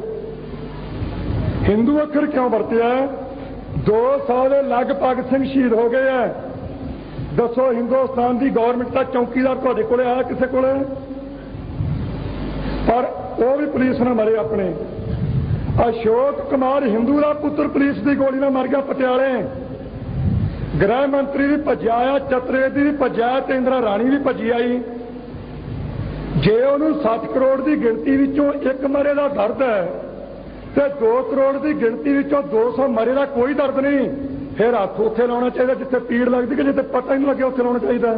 ਹਿੰਦੂ ਅੱਖਰ ਕਿਉਂ ਵਰਤਿਆ 2 ਸਾਲ ਦੇ ਲਗਭਗ ਸਿੰਘ ਸ਼ਹੀਦ ਹੋ ਗਏ ਐ। ਦੱਸੋ, ਹਿੰਦੁਸਤਾਨ ਦੀ ਗਵਰਨਮੈਂਟ ਦਾ ਚੌਕੀਦਾਰ ਤੁਹਾਡੇ ਕੋਲੇ ਆਇਆ ਕਿਸੇ ਕੋਲੇ? ਪਰ ਉਹ ਵੀ ਪੁਲਿਸ ਨਾਲ ਮਰੇ ਆਪਣੇ। ਅਸ਼ੋਕ ਕੁਮਾਰ ਹਿੰਦੂ ਦਾ ਪੁੱਤਰ ਪੁਲਿਸ ਦੀ ਗੋਲੀ ਨਾਲ ਮਰ ਗਿਆ ਪਟਿਆਲੇ। ਗ੍ਰਹਿ ਮੰਤਰੀ ਵੀ ਭੱਜਿਆ ਆ ਚਤਰੇਦੀ ਵੀ ਭੱਜਿਆ ਤੇ ਇੰਦਰਾ ਰਾਣੀ ਵੀ ਭੱਜੀ ਆਈ। ਜੇ ਉਹਨੂੰ 7 ਕਰੋੜ ਦੀ ਗਿਣਤੀ ਵਿੱਚੋਂ ਇੱਕ ਮਰੇ ਦਾ ਦਰਦ ਹੈ ਤੇ 2 ਕਰੋੜ ਦੀ ਗਿਣਤੀ ਵਿੱਚੋਂ 200 ਮਰੇ ਦਾ ਕੋਈ ਦਰਦ ਨਹੀਂ। ਫਿਰ ਹੱਥ ਉੱਥੇ ਲਾਉਣਾ ਚਾਹੀਦਾ ਜਿੱਥੇ ਪੀੜ ਲੱਗਦੀ ਕਿ ਜਿੱਥੇ ਪਤਾ ਹੀ ਨਹੀਂ ਲੱਗਿਆ ਉੱਥੇ ਲਾਉਣਾ ਚਾਹੀਦਾ।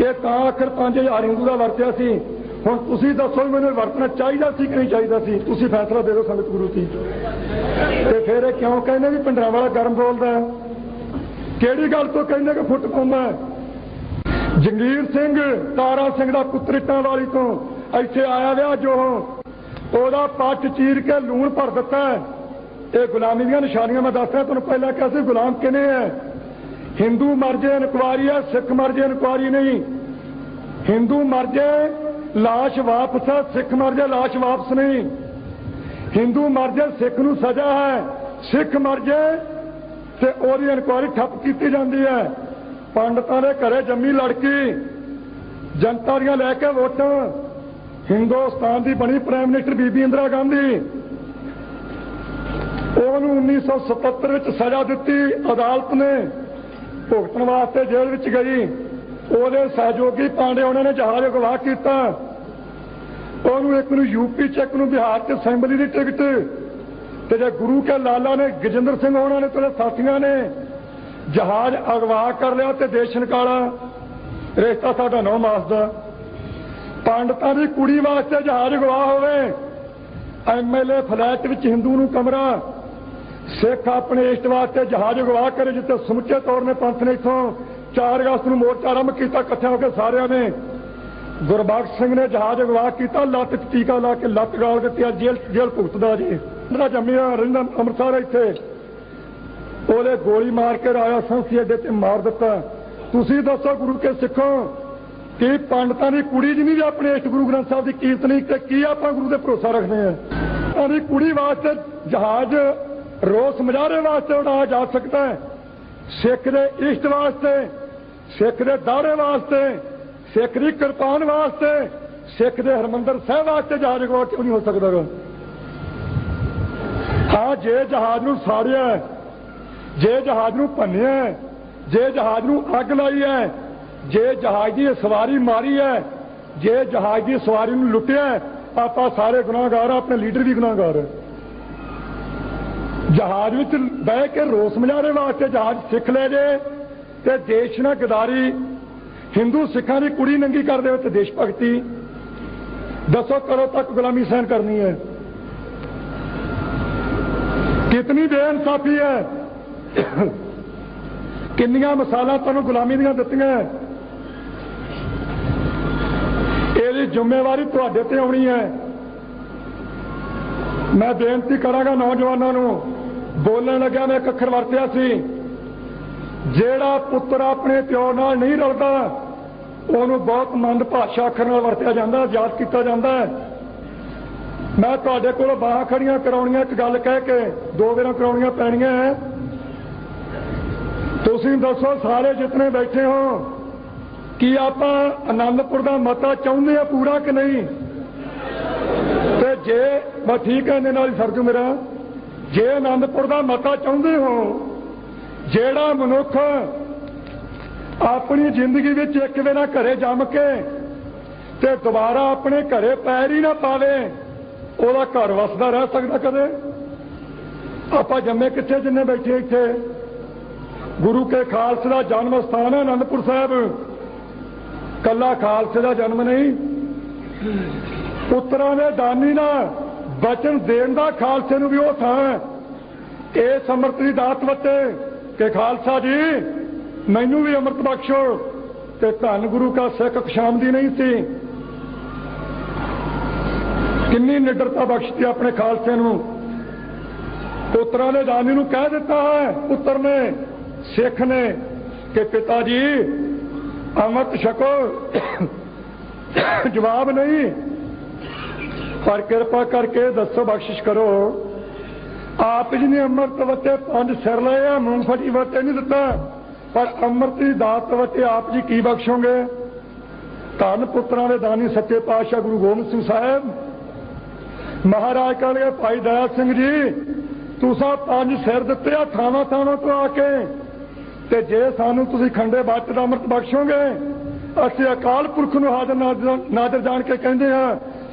ਇਹ ਤਾਂ ਆਖਰ 5000 ਹਿੰਦੂ ਦਾ ਵਰਤਿਆ ਸੀ। ਹੁਣ ਤੁਸੀਂ ਦੱਸੋ ਵੀ ਮੈਨੂੰ ਵਰਤਣਾ ਚਾਹੀਦਾ ਸੀ ਕਿ ਨਹੀਂ ਚਾਹੀਦਾ ਸੀ? ਤੁਸੀਂ ਫੈਸਲਾ ਦੇ ਦਿਓ ਸੰਗਤ ਗੁਰੂ ਜੀ। ਤੇ ਫਿਰ ਇਹ ਕਿਉਂ ਕਹਿੰਦੇ ਵੀ ਭਿੰਡਰਾਂ ਵਾਲਾ ਗਰਮ ਬੋਲਦਾ ਕਿਹੜੀ ਗੱਲ ਤੋਂ ਕਹਿੰਦੇ ਕਿ ਫੁੱਟ ਪਾਉਂਦਾ ਜੰਗੀਰ ਸਿੰਘ, ਤਾਰਾ ਸਿੰਘ ਦਾ ਪੁੱਤਰ ਇੱਟਾਂ ਵਾਲੀ ਤੋਂ। ਇੱਥੇ ਆਇਆ ਵਿਆ ਜੋ ਉਹਦਾ ਪੱਟ ਚੀਰ ਕੇ ਲੂਣ ਭਰ ਦਿੱਤਾ ਇਹ ਗੁਲਾਮੀ ਦੀਆਂ ਨਿਸ਼ਾਨੀਆਂ ਮੈਂ ਦੱਸ ਰਿਹਾ, ਤੁਹਾਨੂੰ ਪਹਿਲਾਂ ਕਿਹਾ ਸੀ ਗੁਲਾਮ ਕਿਨੇ ਹੈ? ਹਿੰਦੂ ਮਰ ਜੇ, ਇਨਕੁਆਰੀ ਹੈ, ਸਿੱਖ ਮਰ ਜੇ, ਇਨਕੁਆਰੀ ਨਹੀਂ। ਹਿੰਦੂ ਮਰ ਜੇ, ਲਾਸ਼ ਵਾਪਸ ਹੈ, ਸਿੱਖ ਮਰ ਜੇ, ਲਾਸ਼ ਵਾਪਸ ਨਹੀਂ। ਹਿੰਦੂ ਮਰ ਜੇ, ਸਿੱਖ ਨੂੰ ਸਜ਼ਾ ਹੈ। ਸਿੱਖ ਮਰ ਜੇ, ਤੇ ਉਹਦੀ ਇਨਕੁਆਰੀ ਠੱਪ ਕੀਤੀ ਜਾਂਦੀ ਹੈ। ਪੰਡਤਾਂ ਦੇ ਘਰੇ ਜੰਮੀ ਲੜਕੀ, ਜਨਤਾ ਦੀਆਂ ਲੈ ਕੇ ਵੋਟਾਂ। ਹਿੰਦੁਸਤਾਨ ਦੀ ਬਣੀ ਪ੍ਰਾਈਮ ਮਿਨਿਸਟਰ ਬੀਬੀ ਇੰਦਰਾ ਗਾਂਧੀ। ਉਹਨੂੰ 1977 ਵਿੱਚ ਸਜ਼ਾ ਦਿੱਤੀ, ਅਦਾਲਤ ਨੇ। ਭੁਗਤਣ ਵਾਸਤੇ ਜੇਲ੍ਹ ਵਿੱਚ ਗਈ। ਉਹਦੇ ਸਹਿਯੋਗੀ ਪਾਂਡੇ ਉਹਨਾਂ ਨੇ ਜਹਾਜ਼ ਅਗਵਾ ਕੀਤਾ। ਉਹਨੂੰ ਇੱਕ ਨੂੰ ਯੂਪੀ ਚ, ਇੱਕ ਨੂੰ ਬਿਹਾਰ ਚ ਅਸੈਂਬਲੀ ਦੀ ਟਿਕਟ। ਤੇ ਜੇ ਗੁਰੂ ਕੇ ਲਾਲਾ ਨੇ, ਗਜਿੰਦਰ ਸਿੰਘ ਉਹਨਾਂ ਨੇ ਤੇਰੇ ਸਾਥੀਆਂ ਨੇ ਜਹਾਜ਼ ਅਗਵਾ ਕਰ ਲਿਆ ਤੇ ਦੇਸ਼ ਨਿਕਾਲਾ। ਰਿਸ਼ਤਾ ਸਾਡਾ 9 ਮਾਸ ਦਾ। ਪੰਡਤਾਂ ਦੀ ਕੁੜੀ ਵਾਸਤੇ ਜਹਾਜ਼ ਅਗਵਾ ਹੋਵੇ। ਐਮਐਲਏ ਫਲੈਟ ਵਿੱਚ ਹਿੰਦੂ ਨੂੰ ਕਮਰਾ। ਸਿੱਖ ਆਪਣੇ ਇਸ਼ਟ ਵਾਸਤੇ ਜਹਾਜ਼ ਅਗਵਾ ਕਰੇ, ਜਿੱਥੇ ਸਮੁੱਚੇ ਤੌਰ ਨੇ ਪੰਥ ਨੇ ਇਥੋਂ 4 ਅਗਸਤ ਨੂੰ ਮੋਰਚਾ ਆਰੰਭ ਕੀਤਾ ਇਕੱਠੇ ਹੋ ਕੇ ਸਾਰਿਆਂ ਨੇ। ਗੁਰਬਖਸ਼ ਸਿੰਘ ਨੇ ਜਹਾਜ਼ ਅਗਵਾ ਕੀਤਾ, ਲੱਤ 'ਚ ਟੀਕਾ ਲਾ ਕੇ ਲੱਤ ਗਾਲ ਦਿੱਤੀ, ਆ ਜੇਲ੍ਹ ਜੇਲ੍ਹ ਭੁਗਤਦਾ ਜੀ। ਜਿਹੜਾ ਜੰਮਿਆ ਰਹਿੰਦਾ ਅੰਮ੍ਰਿਤਸਰ ਇੱਥੇ। ਉਹਦੇ ਗੋਲੀ ਮਾਰ ਕੇ ਰਾਜਾ ਸੰਸੀ ਅੱਡੇ ਤੇ ਮਾਰ ਦਿੱਤਾ। ਤੁਸੀਂ ਦੱਸੋ ਗੁਰੂ ਕੇ ਸਿੱਖੋ ਕਿ ਪੰਡਤਾਂ ਦੀ ਕੁੜੀ ਜਿਨੀ ਵੀ ਆਪਣੇ ਇਸ਼ਟ ਗੁਰੂ ਗ੍ਰੰਥ ਸਾਹਿਬ ਦੀ ਕੀਰਤ ਨਹੀਂ ਤੇ ਕੀ ਆਪਾਂ ਗੁਰੂ ਦੇ ਭਰੋਸਾ ਰੱਖਦੇ ਆ ਉਹਦੀ ਕੁੜੀ ਵਾਸਤੇ ਜਹਾਜ਼ ਰੋਸ ਮੁਜ਼ਾਹਰੇ ਵਾਸਤੇ ਉਡਾਇਆ ਜਾ ਸਕਦਾ ਹੈ ਸਿੱਖ ਦੇ ਇਸ਼ਟ ਵਾਸਤੇ, ਸਿੱਖ ਦੇ ਦਾੜੇ ਵਾਸਤੇ, ਸਿੱਖ ਦੀ ਕਿਰਪਾਨ ਵਾਸਤੇ, ਸਿੱਖ ਦੇ ਹਰਮੰਦਰ ਸਾਹਿਬ ਵਾਸਤੇ ਜਹਾਜ਼ ਅਗਵਾ ਕਿਉਂ ਨਹੀਂ ਹੋ ਸਕਦਾ ਗਾ? ਹਾਂ, ਜੇ ਜਹਾਜ਼ ਨੂੰ ਸਾੜਿਆ, ਜੇ ਜਹਾਜ਼ ਨੂੰ ਭੰਨਿਆ, ਜੇ ਜਹਾਜ਼ ਨੂੰ ਅੱਗ ਲਾਈ ਹੈ ਜੇ ਜਹਾਜ਼ ਦੀ ਸਵਾਰੀ ਮਾਰੀ ਹੈ, ਜੇ ਜਹਾਜ਼ ਦੀ ਸਵਾਰੀ ਨੂੰ ਲੁੱਟਿਆ ਆਪਾਂ ਸਾਰੇ ਗੁਨਾਹਗਾਰ ਆਪਣੇ ਲੀਡਰ ਵੀ ਗੁਨਾਹਗਾਰ ਹੈ। ਜਹਾਜ਼ ਵਿੱਚ ਬਹਿ ਕੇ ਰੋਸ ਮਜਾਰੇ ਵਾਸਤੇ ਜਹਾਜ਼ ਸਿੱਖ ਲੈ ਜੇ, ਤੇ ਦੇਸ਼ ਨਾਲ ਗਦਾਰੀ, ਹਿੰਦੂ ਸਿੱਖਾਂ ਦੀ ਕੁੜੀ ਨੰਗੀ ਕਰਦੇ ਵਿੱਚ ਦੇਸ਼ ਭਗਤੀ। ਦੱਸੋ ਕਰੋ ਤੱਕ ਗੁਲਾਮੀ ਸਹਿਣ ਕਰਨੀ ਹੈ? ਕਿਤਨੀ ਬੇਇਨਸਾਫੀ ਹੈ? ਕਿੰਨੀਆਂ ਮਿਸਾਲਾਂ ਤੁਹਾਨੂੰ ਗੁਲਾਮੀ ਦੀਆਂ ਦਿੱਤੀਆਂ ਇਹਦੀ ਜ਼ਿੰਮੇਵਾਰੀ ਤੁਹਾਡੇ ਤੇ ਆਉਣੀ ਹੈ। ਮੈਂ ਬੇਨਤੀ ਕਰਾਂਗਾ ਨੌਜਵਾਨਾਂ ਨੂੰ, ਬੋਲਣ ਲੱਗਿਆ ਮੈਂ ਇੱਕ ਅੱਖਰ ਵਰਤਿਆ ਸੀ। ਜਿਹੜਾ ਪੁੱਤਰ ਆਪਣੇ ਪਿਓ ਨਾਲ ਨਹੀਂ ਰਲਦਾ, ਉਹਨੂੰ ਬਹੁਤ ਮੰਦ ਭਾਸ਼ਾ ਅੱਖਰ ਨਾਲ ਵਰਤਿਆ ਜਾਂਦਾ, ਯਾਦ ਕੀਤਾ ਜਾਂਦਾ ਮੈਂ ਤੁਹਾਡੇ ਕੋਲ ਬਾਹਾਂ ਖੜੀਆਂ ਕਰਾਉਣੀਆਂ, ਇੱਕ ਗੱਲ ਕਹਿ ਕੇ ਦੋ ਵਾਰਾਂ ਕਰਾਉਣੀਆਂ ਪੈਣੀਆਂ ਹੈ। ਤੁਸੀਂ ਦੱਸੋ, ਸਾਰੇ ਜਿਤਨੇ ਬੈਠੇ ਹੋ ਕੀ ਆਪਾਂ ਆਨੰਦਪੁਰ ਦਾ ਮਤਾ ਚਾਹੁੰਦੇ ਆ ਪੂਰਾ ਕਿ ਨਹੀਂ? ਤੇ ਜੇ, ਮੈਂ ਠੀਕ ਹੈ ਇਹਦੇ ਨਾਲ ਹੀ ਸਰਜੂ ਮੇਰਾ, ਜੇ ਅਨੰਦਪੁਰ ਦਾ ਮਤਾ ਚਾਹੁੰਦੇ ਹੋ, ਜਿਹੜਾ ਮਨੁੱਖ ਆਪਣੀ ਜ਼ਿੰਦਗੀ ਵਿੱਚ ਇੱਕ ਵੇਲਾ ਘਰੇ ਜੰਮ ਕੇ ਤੇ ਦੁਬਾਰਾ ਆਪਣੇ ਘਰੇ ਪੈਰ ਹੀ ਨਾ ਪਾਵੇ, ਉਹਦਾ ਘਰ ਵਸਦਾ ਰਹਿ ਸਕਦਾ ਕਦੇ? ਆਪਾਂ ਜੰਮੇ ਕਿੱਥੇ, ਜਿੰਨੇ ਬੈਠੇ ਇੱਥੇ? ਗੁਰੂ ਕੇ ਖਾਲਸੇ ਦਾ ਜਨਮ ਸਥਾਨ ਹੈ ਅਨੰਦਪੁਰ ਸਾਹਿਬ। ਕੱਲਾ ਖਾਲਸੇ ਦਾ ਜਨਮ ਨਹੀਂ। ਪੁੱਤਰਾਂ ਦੇ ਦਾਨੀ ਨਾਲ ਬਚਨ ਦੇਣ ਦਾ ਖਾਲਸੇ ਨੂੰ ਵੀ ਉਹ ਥਾਂ ਹੈ। ਇਹ ਅੰਮ੍ਰਿਤ ਦੀ ਦਾਤ ਵਟੇ ਕਿ ਖਾਲਸਾ ਜੀ, ਮੈਨੂੰ ਵੀ ਅੰਮ੍ਰਿਤ ਬਖਸ਼ੋ ਤੇ ਧੰਨ ਗੁਰੂ ਕਾ ਸਿੱਖ ਖਸ਼ਾਮਦੀ ਨਹੀਂ ਸੀ। ਕਿੰਨੀ ਨਿਡਰਤਾ ਬਖਸ਼ਤੀ ਆਪਣੇ ਖਾਲਸੇ ਨੂੰ। ਪੁੱਤਰਾਂ ਦੇ ਦਾਨੀ ਨੂੰ ਕਹਿ ਦਿੱਤਾ ਹੈ, ਪੁੱਤਰ ਨੇ, ਸਿੱਖ ਨੇ, ਕਿ ਪਿਤਾ ਜੀ ਅੰਮ੍ਰਿਤ ਛਕੋ ਜਵਾਬ ਨਹੀਂ। ਪਰ ਕਿਰਪਾ ਕਰਕੇ ਦੱਸੋ, ਬਖਸ਼ਿਸ਼ ਕਰੋ। ਆਪ ਜੀ ਨੇ ਅੰਮ੍ਰਿਤ ਵਤੇ ਪੰਜ ਸਿਰ ਲਏ ਆ, ਮੂੰਗਫਲੀ ਵਤੇ ਨਹੀਂ ਦਿੱਤਾ। ਪਰ ਅੰਮ੍ਰਿਤ ਦੀ ਦਾਤ ਵਤੇ ਆਪ ਜੀ ਕੀ ਬਖਸ਼ੋਗੇ? ਧਨ ਪੁੱਤਰਾਂ ਦੇ ਦਾਨੀ ਸੱਚੇ ਪਾਤਸ਼ਾਹ ਗੁਰੂ ਗੋਬਿੰਦ ਸਿੰਘ ਸਾਹਿਬ। ਮਹਾਰਾਜ ਕਹਿੰਦੇ, ਭਾਈ ਦਇਆ ਸਿੰਘ ਜੀ, ਤੁਸੀਂ ਪੰਜ ਸਿਰ ਦਿੱਤੇ ਆ ਥਾਵਾਂ ਥਾਵਾਂ ਤੋਂ ਆ ਕੇ। ਤੇ ਜੇ ਸਾਨੂੰ ਤੁਸੀਂ ਖੰਡੇ ਬਾਤ ਦਾ ਅੰਮ੍ਰਿਤ ਬਖਸ਼ੋਗੇ ਅਸੀਂ ਅਕਾਲ ਪੁਰਖ ਨੂੰ ਹਾਜ਼ਰ ਨਾਜ਼ਰ ਜਾਣ ਕੇ ਕਹਿੰਦੇ ਆ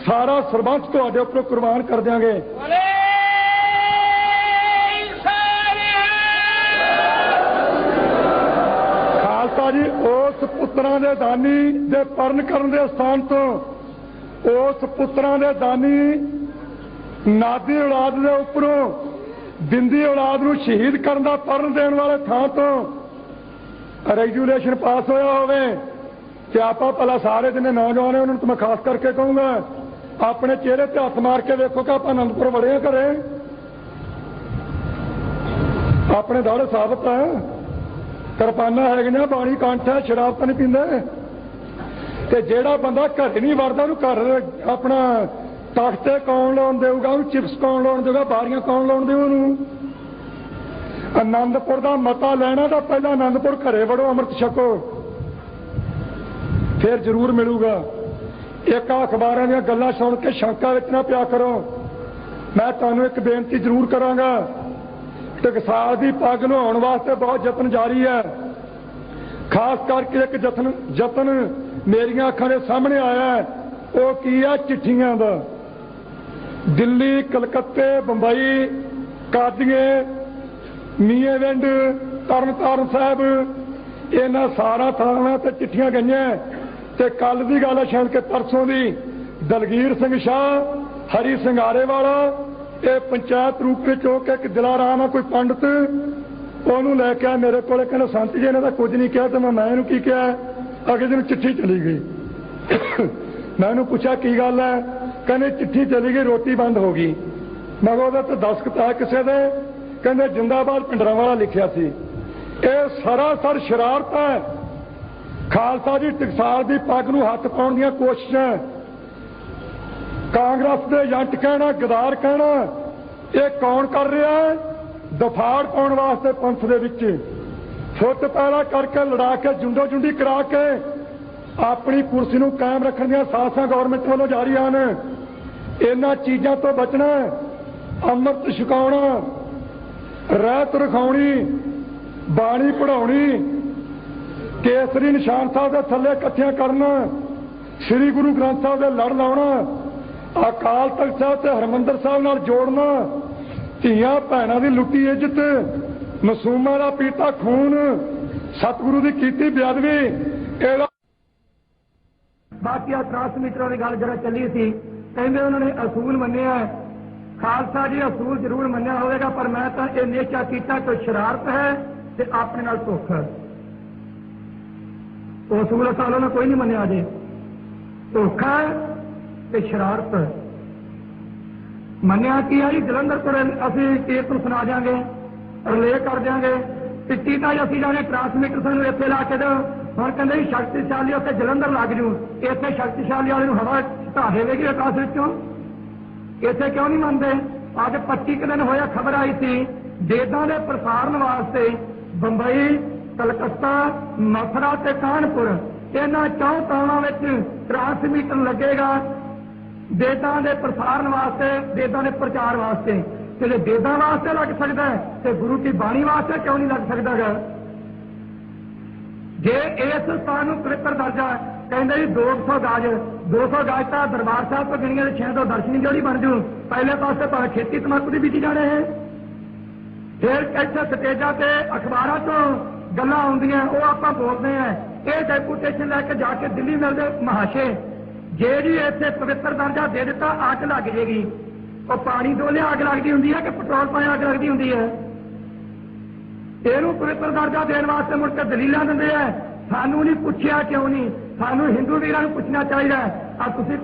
ਸਾਰਾ ਸਰਬੰਸ ਤੁਹਾਡੇ ਉੱਪਰ ਕੁਰਬਾਨ ਕਰ ਦਿਆਂਗੇ। ਖਾਲਸਾ ਜੀ ਉਸ ਪੁੱਤਰਾਂ ਦੇ ਦਾਨੀ ਦੇ ਪਰਨ ਕਰਨ ਦੇ ਸਥਾਨ ਤੋਂ ਉਸ ਪੁੱਤਰਾਂ ਦੇ ਦਾਨੀ ਨਾਦੀ ਔਲਾਦ ਦੇ ਉੱਪਰੋਂ ਬਿੰਦੀ ਔਲਾਦ ਨੂੰ ਸ਼ਹੀਦ ਕਰਨ ਦਾ ਪਰਨ ਦੇਣ ਵਾਲੇ ਥਾਂ ਤੋਂ ਰੈਗੂਲੇਸ਼ਨ ਪਾਸ ਹੋਇਆ ਹੋਵੇ, ਤੇ ਆਪਾਂ ਭਲਾ ਸਾਰੇ ਜਿੰਨੇ ਨੌਜਵਾਨ ਉਹਨਾਂ ਨੂੰ ਮੈਂ ਖਾਸ ਕਰਕੇ ਕਹੂੰਗਾ, ਆਪਣੇ ਚਿਹਰੇ ਤੇ ਹੱਥ ਮਾਰ ਕੇ ਵੇਖੋ ਕਿ ਆਪਾਂ ਅਨੰਦਪੁਰ ਵੜੇ ਆ ਘਰੇ। ਆਪਣੇ ਦਾੜੇ ਸਾਬਤ ਆ। ਕਿਰਪਾਨਾ ਹੈਗੀਆਂ, ਬਾਣੀ ਕੰਠ ਹੈ ਸ਼ਰਾਬ ਤਾਂ ਨਹੀਂ ਪੀਂਦਾ। ਤੇ ਜਿਹੜਾ ਬੰਦਾ ਘਰ ਨਹੀਂ ਵੜਦਾ, ਉਹਨੂੰ ਘਰ ਆਪਣਾ ਤਖਤੇ ਕੌਣ ਲਾਉਣ ਦੇਊਗਾ, ਉਹਨੂੰ ਚਿਪਸ ਕੌਣ ਲਾਉਣ ਦੇਊਗਾ, ਬਾਰੀਆਂ ਕੌਣ ਲਾਉਣ ਦੇਊ ਉਹਨੂੰ? ਆਨੰਦਪੁਰ ਦਾ ਮਤਾ ਲੈਣਾ ਤਾਂ ਪਹਿਲਾਂ ਆਨੰਦਪੁਰ ਘਰੇ ਵੜੋ, ਅੰਮ੍ਰਿਤ ਛਕੋ। ਫਿਰ ਜ਼ਰੂਰ ਮਿਲੂਗਾ। ਇੱਕ ਅਖਬਾਰਾਂ ਦੀਆਂ ਗੱਲਾਂ ਸੁਣ ਕੇ ਸ਼ੰਕਾ ਵਿੱਚ ਨਾ ਪਿਆ ਕਰੋ। ਮੈਂ ਤੁਹਾਨੂੰ ਇੱਕ ਬੇਨਤੀ ਜ਼ਰੂਰ ਕਰਾਂਗਾ। ਟਕਸਾਲ ਦੀ ਪੱਗ ਨਹਾਉਣ ਵਾਸਤੇ ਬਹੁਤ ਯਤਨ ਜਾਰੀ ਹੈ। ਖਾਸ ਕਰਕੇ ਇੱਕ ਯਤਨ ਯਤਨ ਮੇਰੀਆਂ ਅੱਖਾਂ ਦੇ ਸਾਹਮਣੇ ਆਇਆ ਉਹ ਕੀ ਆ ਚਿੱਠੀਆਂ ਦਾ। ਦਿੱਲੀ, ਕਲਕੱਤੇ, ਬੰਬਈ, ਕਾਦੀਆਂ ਮੀਏਵਿੰਡ ਤਰਨਤਾਰਨ ਸਾਹਿਬ, ਇਹਨਾਂ ਸਾਰਾ ਥਾਵਾਂ ਤੇ ਚਿੱਠੀਆਂ ਗਈਆਂ। ਤੇ ਕੱਲ ਦੀ ਗੱਲ ਹੈ ਕਿ ਪਰਸੋਂ ਦੀ, ਦਲਗੀਰ ਸਿੰਘ ਸ਼ਾਹ, ਹਰੀ ਸਿੰਘਾਰੇ ਵਾਲਾ ਇਹ ਪੰਚਾਇਤ ਰੂਪ ਵਿੱਚ ਹੋ ਕੇ ਇੱਕ ਦਿਲਾਰਾਮ ਆ, ਕੋਈ ਪੰਡਤ, ਉਹਨੂੰ ਲੈ ਕੇ ਆ ਮੇਰੇ ਕੋਲੇ, ਕਹਿੰਦਾ ਸੰਤ ਜੀ, ਇਹਨਾਂ ਦਾ ਕੁਝ ਨਹੀਂ ਕਿਹਾ ਤੇ ਮੈਂ ਮੈਂ ਇਹਨੂੰ ਕੀ ਕਿਹਾ? ਅਗਲੇ ਦਿਨ ਚਿੱਠੀ ਚਲੀ ਗਈ। ਮੈਂ ਇਹਨੂੰ ਪੁੱਛਿਆ, ਕੀ ਗੱਲ ਹੈ ਕਹਿੰਦੇ ਚਿੱਠੀ ਚਲੀ ਗਈ, ਰੋਟੀ ਬੰਦ ਹੋ ਗਈ। ਮੈਂ ਕਿਹਾ ਉਹਦਾ ਤਾਂ ਦਸਖਤ ਹੈ ਕਿਸੇ ਦੇ। ਕਹਿੰਦੇ ਜਿੰਦਾਬਾਦ ਪਿੰਡਰਾਂ ਵਾਲਾ ਲਿਖਿਆ ਸੀ। ਇਹ ਸਰਾਸਰ ਸ਼ਰਾਰਤ ਹੈ। ਖਾਲਸਾ ਜੀ ਟਕਸਾਲ ਦੀ ਪੱਗ ਨੂੰ ਹੱਥ ਪਾਉਣ ਦੀਆਂ ਕੋਸ਼ਿਸ਼ਾਂ। ਕਾਂਗਰਸ ਦੇ ਜੰਟ ਕਹਿਣਾ, ਗਦਾਰ ਕਹਿਣਾ, ਇਹ ਕੌਣ ਕਰ ਰਿਹਾ ਹੈ? ਦਫਾੜ ਪਾਉਣ ਵਾਸਤੇ ਪੰਥ ਦੇ ਵਿੱਚ। ਫੁੱਟ ਪੈਦਾ ਕਰਕੇ ਲੜਾ ਕੇ, ਜੁੰਡੋ ਜੁੰਡੀ ਕਰਾ ਕੇ ਆਪਣੀ ਕੁਰਸੀ ਨੂੰ ਕਾਇਮ ਰੱਖਣ ਦੀਆਂ ਸਾਸਾਂ ਗਵਰਨਮੈਂਟ ਵੱਲੋਂ ਜਾਰੀ ਹਨ। ਇਹਨਾਂ ਚੀਜ਼ਾਂ ਤੋਂ ਬਚਣਾ, ਅੰਮ੍ਰਿਤ ਛਕਾਉਣਾ ਰਹਿਤ ਰਖਾਉਣੀ, ਬਾਣੀ ਪੜਾਉਣੀ ਕੇਸਰੀ ਨਿਸ਼ਾਨ ਸਾਹਿਬ ਦੇ ਥੱਲੇ ਇਕੱਠੀਆਂ ਕਰਨਾ, ਸ੍ਰੀ ਗੁਰੂ ਗ੍ਰੰਥ ਸਾਹਿਬ ਦੇ ਲੜ ਲਾਉਣਾ, ਅਕਾਲ ਤਖਤ ਸਾਹਿਬ ਤੇ ਹਰਮੰਦਰ ਸਾਹਿਬ ਨਾਲ ਜੋੜਨਾ, ਧੀਆਂ ਭੈਣਾਂ ਦੀ ਲੁੱਟੀ ਇੱਜ਼ਤ, ਮਾਸੂਮਾਂ ਦਾ ਪੀਤਾ ਖੂਨ, ਸਤਿਗੁਰੂ ਦੀ ਕੀਤੀ ਬੇਅਦਬੀ, ਇਹਦਾ ਬਾਕੀ ਆ ਟ੍ਰਾਂਸਮੀਟਰਾਂ ਦੀ ਗੱਲ ਜਿਹੜਾ ਚੱਲੀ ਸੀ, ਕਹਿੰਦੇ ਉਹਨਾਂ ਨੇ ਅਸੂਲ ਮੰਨਿਆ ਖਾਲਸਾ ਜੀ, ਅਸੂਲ ਜ਼ਰੂਰ ਮੰਨਿਆ ਹੋਵੇਗਾ, ਪਰ ਮੈਂ ਤਾਂ ਇਹ ਨੇਚਾ ਕੀਤਾ ਕੋਈ ਸ਼ਰਾਰਤ ਹੈ ਤੇ ਆਪਣੇ ਨਾਲ ਧੋਖਾ ਉਹ ਅਸੂਲ ਅਸਾਲੋਂ ਨੇ ਕੋਈ ਨਹੀਂ ਮੰਨਿਆ ਜੇ। ਧੋਖਾ ਹੈ ਤੇ ਸ਼ਰਾਰਤ ਮੰਨਿਆ ਕੀ ਆ ਜੀ ਜਲੰਧਰ ਤੋਂ ਅਸੀਂ ਟੇਪ ਨੂੰ ਸੁਣਾ ਦਿਆਂਗੇ ਰਿਲੇ ਕਰ ਦਿਆਂਗੇ। ਟਿੱਟੀ ਤਾਂ ਜੀ ਅਸੀਂ ਜਾਣੇ ਟ੍ਰਾਂਸਮੀਟਰ ਸਾਨੂੰ ਇੱਥੇ ਲਾ ਕੇ ਦਿਓ। ਹੁਣ ਕਹਿੰਦੇ ਜੀ, ਸ਼ਕਤੀਸ਼ਾਲੀ ਉੱਥੇ ਜਲੰਧਰ ਲੱਗ ਜੂ। ਇੱਥੇ ਸ਼ਕਤੀਸ਼ਾਲੀ ਵਾਲੇ ਨੂੰ ਹਵਾ ਢਾ ਦੇਵੇਗੀ ਆਕਾਸ਼ ਵਿੱਚੋਂ। ਇੱਥੇ ਕਿਉਂ ਨਹੀਂ ਮੰਨਦੇ? ਅੱਜ 25 ਕੁ ਦਿਨ ਹੋਇਆ ਖਬਰ ਆਈ ਸੀ ਦੇਦਾਂ ਦੇ ਪ੍ਰਸਾਰਣ ਵਾਸਤੇ ਬੰਬਈ, ਕਲਕੱਤਾ, ਮਥੁਰਾ ਤੇ ਕਾਨਪੁਰ, ਇਹਨਾਂ ਚੌਂ ਟਾਊਨਾਂ ਵਿੱਚ ਟ੍ਰਾਂਸਮੀਟਰ ਲੱਗੇਗਾ। ਦੇਦਾਂ ਦੇ ਪ੍ਰਸਾਰਣ ਵਾਸਤੇ ਦੇਦਾਂ ਦੇ ਪ੍ਰਚਾਰ ਵਾਸਤੇ। ਤੇ ਜੇ ਦੇਦਾਂ ਵਾਸਤੇ ਲੱਗ ਸਕਦਾ ਹੈ, ਤੇ ਗੁਰੂ ਕੀ ਬਾਣੀ ਵਾਸਤੇ ਕਿਉਂ ਨਹੀਂ ਲੱਗ ਸਕਦਾ ਗਾ ਜੇ ਇਸ ਸਥਾਨ ਨੂੰ ਪਵਿੱਤਰ ਦਰਜਾ ਕਹਿੰਦੇ ਜੀ 200 ਗਜ 200 ਗਾਜ ਤਾਂ ਦਰਬਾਰ ਸਾਹਿਬ ਤੋਂ ਗਿਣੀਆਂ ਦੇ 6 ਤੋਂ ਦਰਸ਼ਨੀ ਜੋੜੀ ਬਣ ਜੂ? ਪਹਿਲੇ ਪਾਸੇ ਭਾਵੇਂ ਖੇਤੀ ਤਮਾਕੂ ਦੀ ਬੀਜੀ ਜਾਣੇ ਹੈ। ਫਿਰ ਇੱਥੇ ਸਟੇਜਾਂ ਤੇ ਅਖਬਾਰਾਂ ਤੋਂ ਗੱਲਾਂ ਆਉਂਦੀਆਂ, ਉਹ ਆਪਾਂ ਬੋਲਦੇ ਆ ਇਹ ਡੈਪੂਟੇਸ਼ਨ ਲੈ ਕੇ ਜਾ ਕੇ ਦਿੱਲੀ ਮਿਲਦੇ ਮਹਾਸ਼ੇ। ਜੇ ਜੀ ਇੱਥੇ ਪਵਿੱਤਰ ਦਰਜਾ ਦੇ ਦਿੱਤਾ, ਅੱਗ ਲੱਗ ਜੇਗੀ। ਉਹ ਪਾਣੀ ਡੋਲਿਆ ਅੱਗ ਲੱਗਦੀ ਹੁੰਦੀ ਹੈ ਕਿ ਪੈਟਰੋਲ ਪਾਇਆ ਅੱਗ ਲੱਗਦੀ ਹੁੰਦੀ ਹੈ? ਇਹਨੂੰ ਪਵਿੱਤਰ ਦਰਜਾ ਦੇਣ ਵਾਸਤੇ ਮੁੜ ਕੇ ਦਲੀਲਾਂ ਦਿੰਦੇ ਆ। ਸਾਨੂੰ ਨਹੀਂ ਪੁੱਛਿਆ ਕਿਉਂ ਨਹੀਂ? ਸਾਨੂੰ ਹਿੰਦੂ ਵੀਰਾਂ ਨੂੰ ਪੁੱਛਣਾ ਚਾਹੀਦਾ ਆ ਤੁਸੀਂ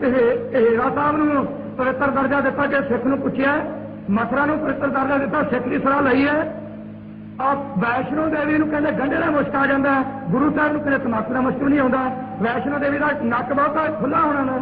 ਹੇਰਾ ਸਾਹਿਬ ਨੂੰ ਪਵਿੱਤਰ ਦਰਜਾ ਦਿੱਤਾ ਜੇ ਸਿੱਖ ਨੂੰ ਪੁੱਛਿਆ ਮਥੁਰਾ ਨੂੰ ਪਵਿੱਤਰ ਦਰਜਾ ਦਿੱਤਾ, ਸਿੱਖ ਦੀ ਸਲਾਹ ਲਈ ਹੈ। ਆ ਵੈਸ਼ਨੋ ਦੇਵੀ ਨੂੰ ਕਹਿੰਦੇ ਗੰਢੇ ਦਾ ਮੁਸ਼ਕ ਆ ਜਾਂਦਾ ਗੁਰੂ ਸਾਹਿਬ ਨੂੰ ਕਹਿੰਦੇ ਤਮਾਕੂ ਦਾ ਮੁਸ਼ਕ ਨਹੀਂ ਆਉਂਦਾ। ਵੈਸ਼ਨੋ ਦੇਵੀ ਦਾ ਨੱਕ ਬਹੁਤਾ ਖੁੱਲਾ ਹੋਣਾ ਨਾ।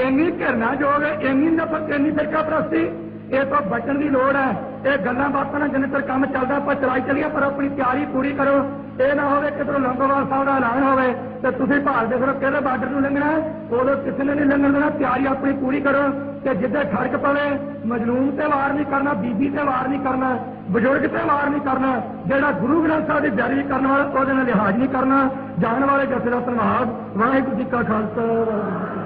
ਇੰਨੀ ਘਰਨਾ ਜੋਗ ਇੰਨੀ ਨਫਰਤ, ਇੰਨੀ ਫਿਰਕਾ ਪ੍ਰਸਤੀ ਇਹ ਤੋਂ ਬਚਣ ਦੀ ਲੋੜ ਹੈ। ਇਹ ਗੱਲਾਂ ਬਾਤਾਂ ਨਾਲ ਜਿੰਨੇ ਚਿਰ ਕੰਮ ਚੱਲਦਾ, ਆਪਾਂ ਚਲਾਈ ਚੱਲੀਏ, ਪਰ ਆਪਣੀ ਤਿਆਰੀ ਪੂਰੀ ਕਰੋ। ਇਹ ਨਾ ਹੋਵੇ ਕਿਧਰੋਂ ਲੰਗੋਵਾਲ ਸਾਹਿਬ ਦਾ ਐਲਾਨ ਹੋਵੇ, ਤੇ ਤੁਸੀਂ ਭਾਲਦੇ ਫਿਰੋ ਕਿਹੜੇ ਬਾਰਡਰ ਨੂੰ ਲੰਘਣਾ ਉਦੋਂ ਕਿਸੇ ਨੇ ਨਹੀਂ ਲੰਘਣ ਦੇਣਾ, ਤਿਆਰੀ ਆਪਣੀ ਪੂਰੀ ਕਰੋ। ਤੇ ਜਿੱਦੇ ਠੜਕ ਪਵੇ, ਮਜਲੂਮ ਤੇ ਵਾਰ ਨਹੀਂ ਕਰਨਾ, ਬੀਬੀ ਤੇ ਵਾਰ ਨਹੀਂ ਕਰਨਾ, ਬਜ਼ੁਰਗ ਤੇ ਵਾਰ ਨਹੀਂ ਕਰਨਾ, ਜਿਹੜਾ ਗੁਰੂ ਗ੍ਰੰਥ ਸਾਹਿਬ ਦੀ ਬੇਅਦਬੀ ਕਰਨ ਵਾਲਾ, ਉਹਦੇ ਨਾਲ ਲਿਹਾਜ਼ ਨਹੀਂ ਕਰਨਾ। ਜਾਣ ਵਾਲੇ ਜਥੇ ਦਾ ਧੰਨਵਾਦ। ਵਾਹਿਗੁਰੂ ਜੀ ਕਾ ਖਾਲਸਾ।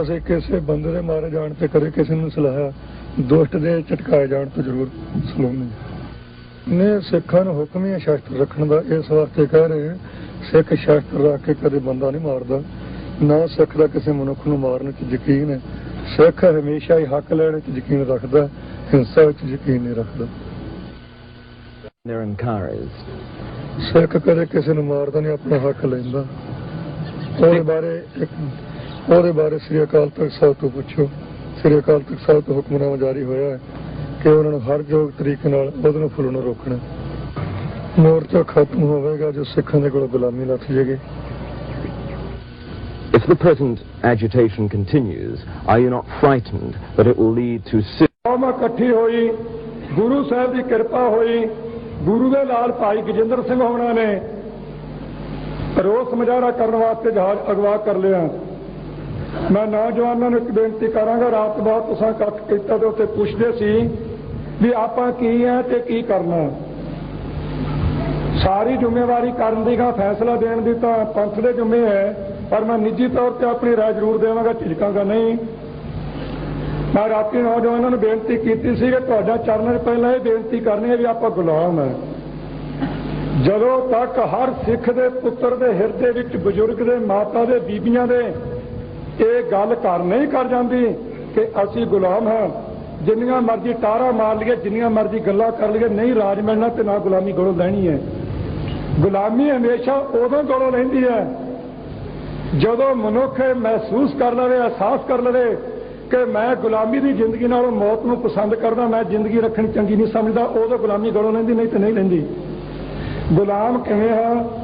ਅਸੀਂ ਕਿਸੇ ਬੰਦੇ ਦੇ ਮਾਰੇ ਜਾਣ ਤੇ ਕਦੇ ਕਿਸੇ ਨੂੰ ਸਲਾਹਿਆ। ਦੁਸ਼ਟ ਦੇ ਝਟਕਾਏ ਜਾਣ ਤੋਂ ਜ਼ਰੂਰ ਸਲਾਹੁੰਦੇ ਨੇ ਸਿੱਖਾਂ ਨੂੰ ਹੁਕਮ ਹੀ ਸ਼ਸਤਰ ਰੱਖਣ ਦਾ। ਇਸ ਵਾਸਤੇ ਕਹਿ ਰਹੇ ਸਿੱਖ ਸ਼ਸਤਰ ਰੱਖ ਕੇ ਕਦੇ ਬੰਦਾ ਨਹੀਂ ਮਾਰਦਾ। ਨਾ ਸਿੱਖ ਦਾ ਕਿਸੇ ਮਨੁੱਖ ਨੂੰ ਮਾਰਨ 'ਚ ਯਕੀਨ ਹੈ। ਸਿੱਖ ਹਮੇਸ਼ਾ ਹੀ ਹੱਕ ਲੈਣ 'ਚ ਯਕੀਨ ਰੱਖਦਾ ਹਿੰਸਾ 'ਚ ਯਕੀਨ ਨਹੀਂ ਰੱਖਦਾ. ਸਿੱਖ ਕਦੇ ਕਿਸੇ ਨੂੰ ਮਾਰਦਾ ਨਹੀਂ ਆਪਣਾ ਹੱਕ ਲੈਂਦਾ। ਉਹਦੇ ਬਾਰੇ ਇੱਕ ਉਹਦੇ ਬਾਰੇ ਸ੍ਰੀ ਅਕਾਲ ਤਖਤ ਸਾਹਿਬ ਤੋਂ ਪੁੱਛੋ। ਸ੍ਰੀ ਅਕਾਲ ਤਖਤ ਸਾਹਿਬ ਤੋਂ ਹੁਕਮਨਾਮਾ ਜਾਰੀ ਹੋਇਆ ਹੈ ਕਿ ਉਹਨਾਂ ਨੂੰ ਹਰ ਯੋਗ ਤਰੀਕੇ ਨਾਲ ਉਹਦੇ ਨੂੰ ਫੁੱਲਣੋਂ ਰੋਕਣਾ ਮੋਰਚਾ ਖਤਮ ਹੋਵੇਗਾ ਜੋ ਸਿੱਖਾਂ ਦੇ ਕੋਲ ਗੁਲਾਮੀ ਲੱਥ ਜੇਗੀ If the present agitation continues, are you not frightened that it will lead to ਕੌਮ ਇਕੱਠੀ ਹੋਈ ਗੁਰੂ ਸਾਹਿਬ ਦੀ ਕਿਰਪਾ ਹੋਈ ਗੁਰੂ ਦੇ ਨਾਲ ਭਾਈ ਗਜਿੰਦਰ ਸਿੰਘ ਹੋਣਾ ਨੇ ਰੋਸ ਮੁਜ਼ਾਹਰਾ ਕਰਨ ਵਾਸਤੇ ਜਹਾਜ਼ ਅਗਵਾ ਕਰ ਲਿਆ। ਮੈਂ ਨੌਜਵਾਨਾਂ ਨੂੰ ਇੱਕ ਬੇਨਤੀ ਕਰਾਂਗਾ, ਰਾਤ ਬਾਅਦ ਤੁਸੀਂ ਇਕੱਠ ਕੀਤਾ ਤੇ ਉੱਥੇ ਪੁੱਛਦੇ ਸੀ ਵੀ ਆਪਾਂ ਕੀ ਹੈ ਤੇ ਕੀ ਕਰਨਾ। ਸਾਰੀ ਜ਼ਿੰਮੇਵਾਰੀ ਕਰਨ ਦੀ ਗਾ ਫੈਸਲਾ ਦੇਣ ਦੀ ਤਾਂ ਪੰਥ ਦੇ ਜ਼ਿੰਮੇ ਹੈ, ਪਰ ਮੈਂ ਨਿੱਜੀ ਤੌਰ ਤੇ ਆਪਣੀ ਰਾਏ ਜ਼ਰੂਰ ਦੇਵਾਂਗਾ, ਝਿਜਕਾਂਗਾ ਨਹੀਂ। ਮੈਂ ਰਾਤੀ ਨੌਜਵਾਨਾਂ ਨੂੰ ਬੇਨਤੀ ਕੀਤੀ ਸੀ ਕਿ ਤੁਹਾਡਾ ਚਰਨਾਂ 'ਚ ਪਹਿਲਾਂ ਇਹ ਬੇਨਤੀ ਕਰਨੀ ਹੈ ਵੀ ਆਪਾਂ ਗੁਲਾਮ ਹੈ। ਜਦੋਂ ਤੱਕ ਹਰ ਸਿੱਖ ਦੇ ਪੁੱਤਰ ਦੇ ਹਿਰਦੇ ਵਿੱਚ ਬਜ਼ੁਰਗ ਦੇ, ਮਾਤਾ ਦੇ, ਬੀਬੀਆਂ ਦੇ ਇਹ ਗੱਲ ਘਰ ਨਹੀਂ ਕਰ ਜਾਂਦੀ ਕਿ ਅਸੀਂ ਗੁਲਾਮ ਹਾਂ। ਜਿੰਨੀਆਂ ਮਰਜ਼ੀ ਟਾਰਾ ਮਾਰ ਲਈਏ, ਜਿੰਨੀਆਂ ਮਰਜ਼ੀ ਗੱਲਾਂ ਕਰ ਲਈਏ, ਨਹੀਂ ਰਾਜ ਮਿਲਣਾ ਤੇ ਨਾ ਗੁਲਾਮੀ ਗਲੋਂ ਲੈਣੀ ਹੈ। ਗੁਲਾਮੀ ਹਮੇਸ਼ਾ ਉਦੋਂ ਗਲੋਂ ਲੈਂਦੀ ਹੈ ਜਦੋਂ ਮਨੁੱਖ ਇਹ ਮਹਿਸੂਸ ਕਰ ਲਵੇ, ਅਹਿਸਾਸ ਕਰ ਲਵੇ ਕਿ ਮੈਂ ਗੁਲਾਮੀ ਦੀ ਜ਼ਿੰਦਗੀ ਨਾਲੋਂ ਮੌਤ ਨੂੰ ਪਸੰਦ ਕਰਦਾ, ਮੈਂ ਜ਼ਿੰਦਗੀ ਰੱਖਣੀ ਚੰਗੀ ਨਹੀਂ ਸਮਝਦਾ, ਉਦੋਂ ਗੁਲਾਮੀ ਗਲੋਂ ਲੈਂਦੀ, ਨਹੀਂ ਤੇ ਨਹੀਂ ਲੈਂਦੀ। ਗੁਲਾਮ ਕਿਵੇਂ ਹਾਂ?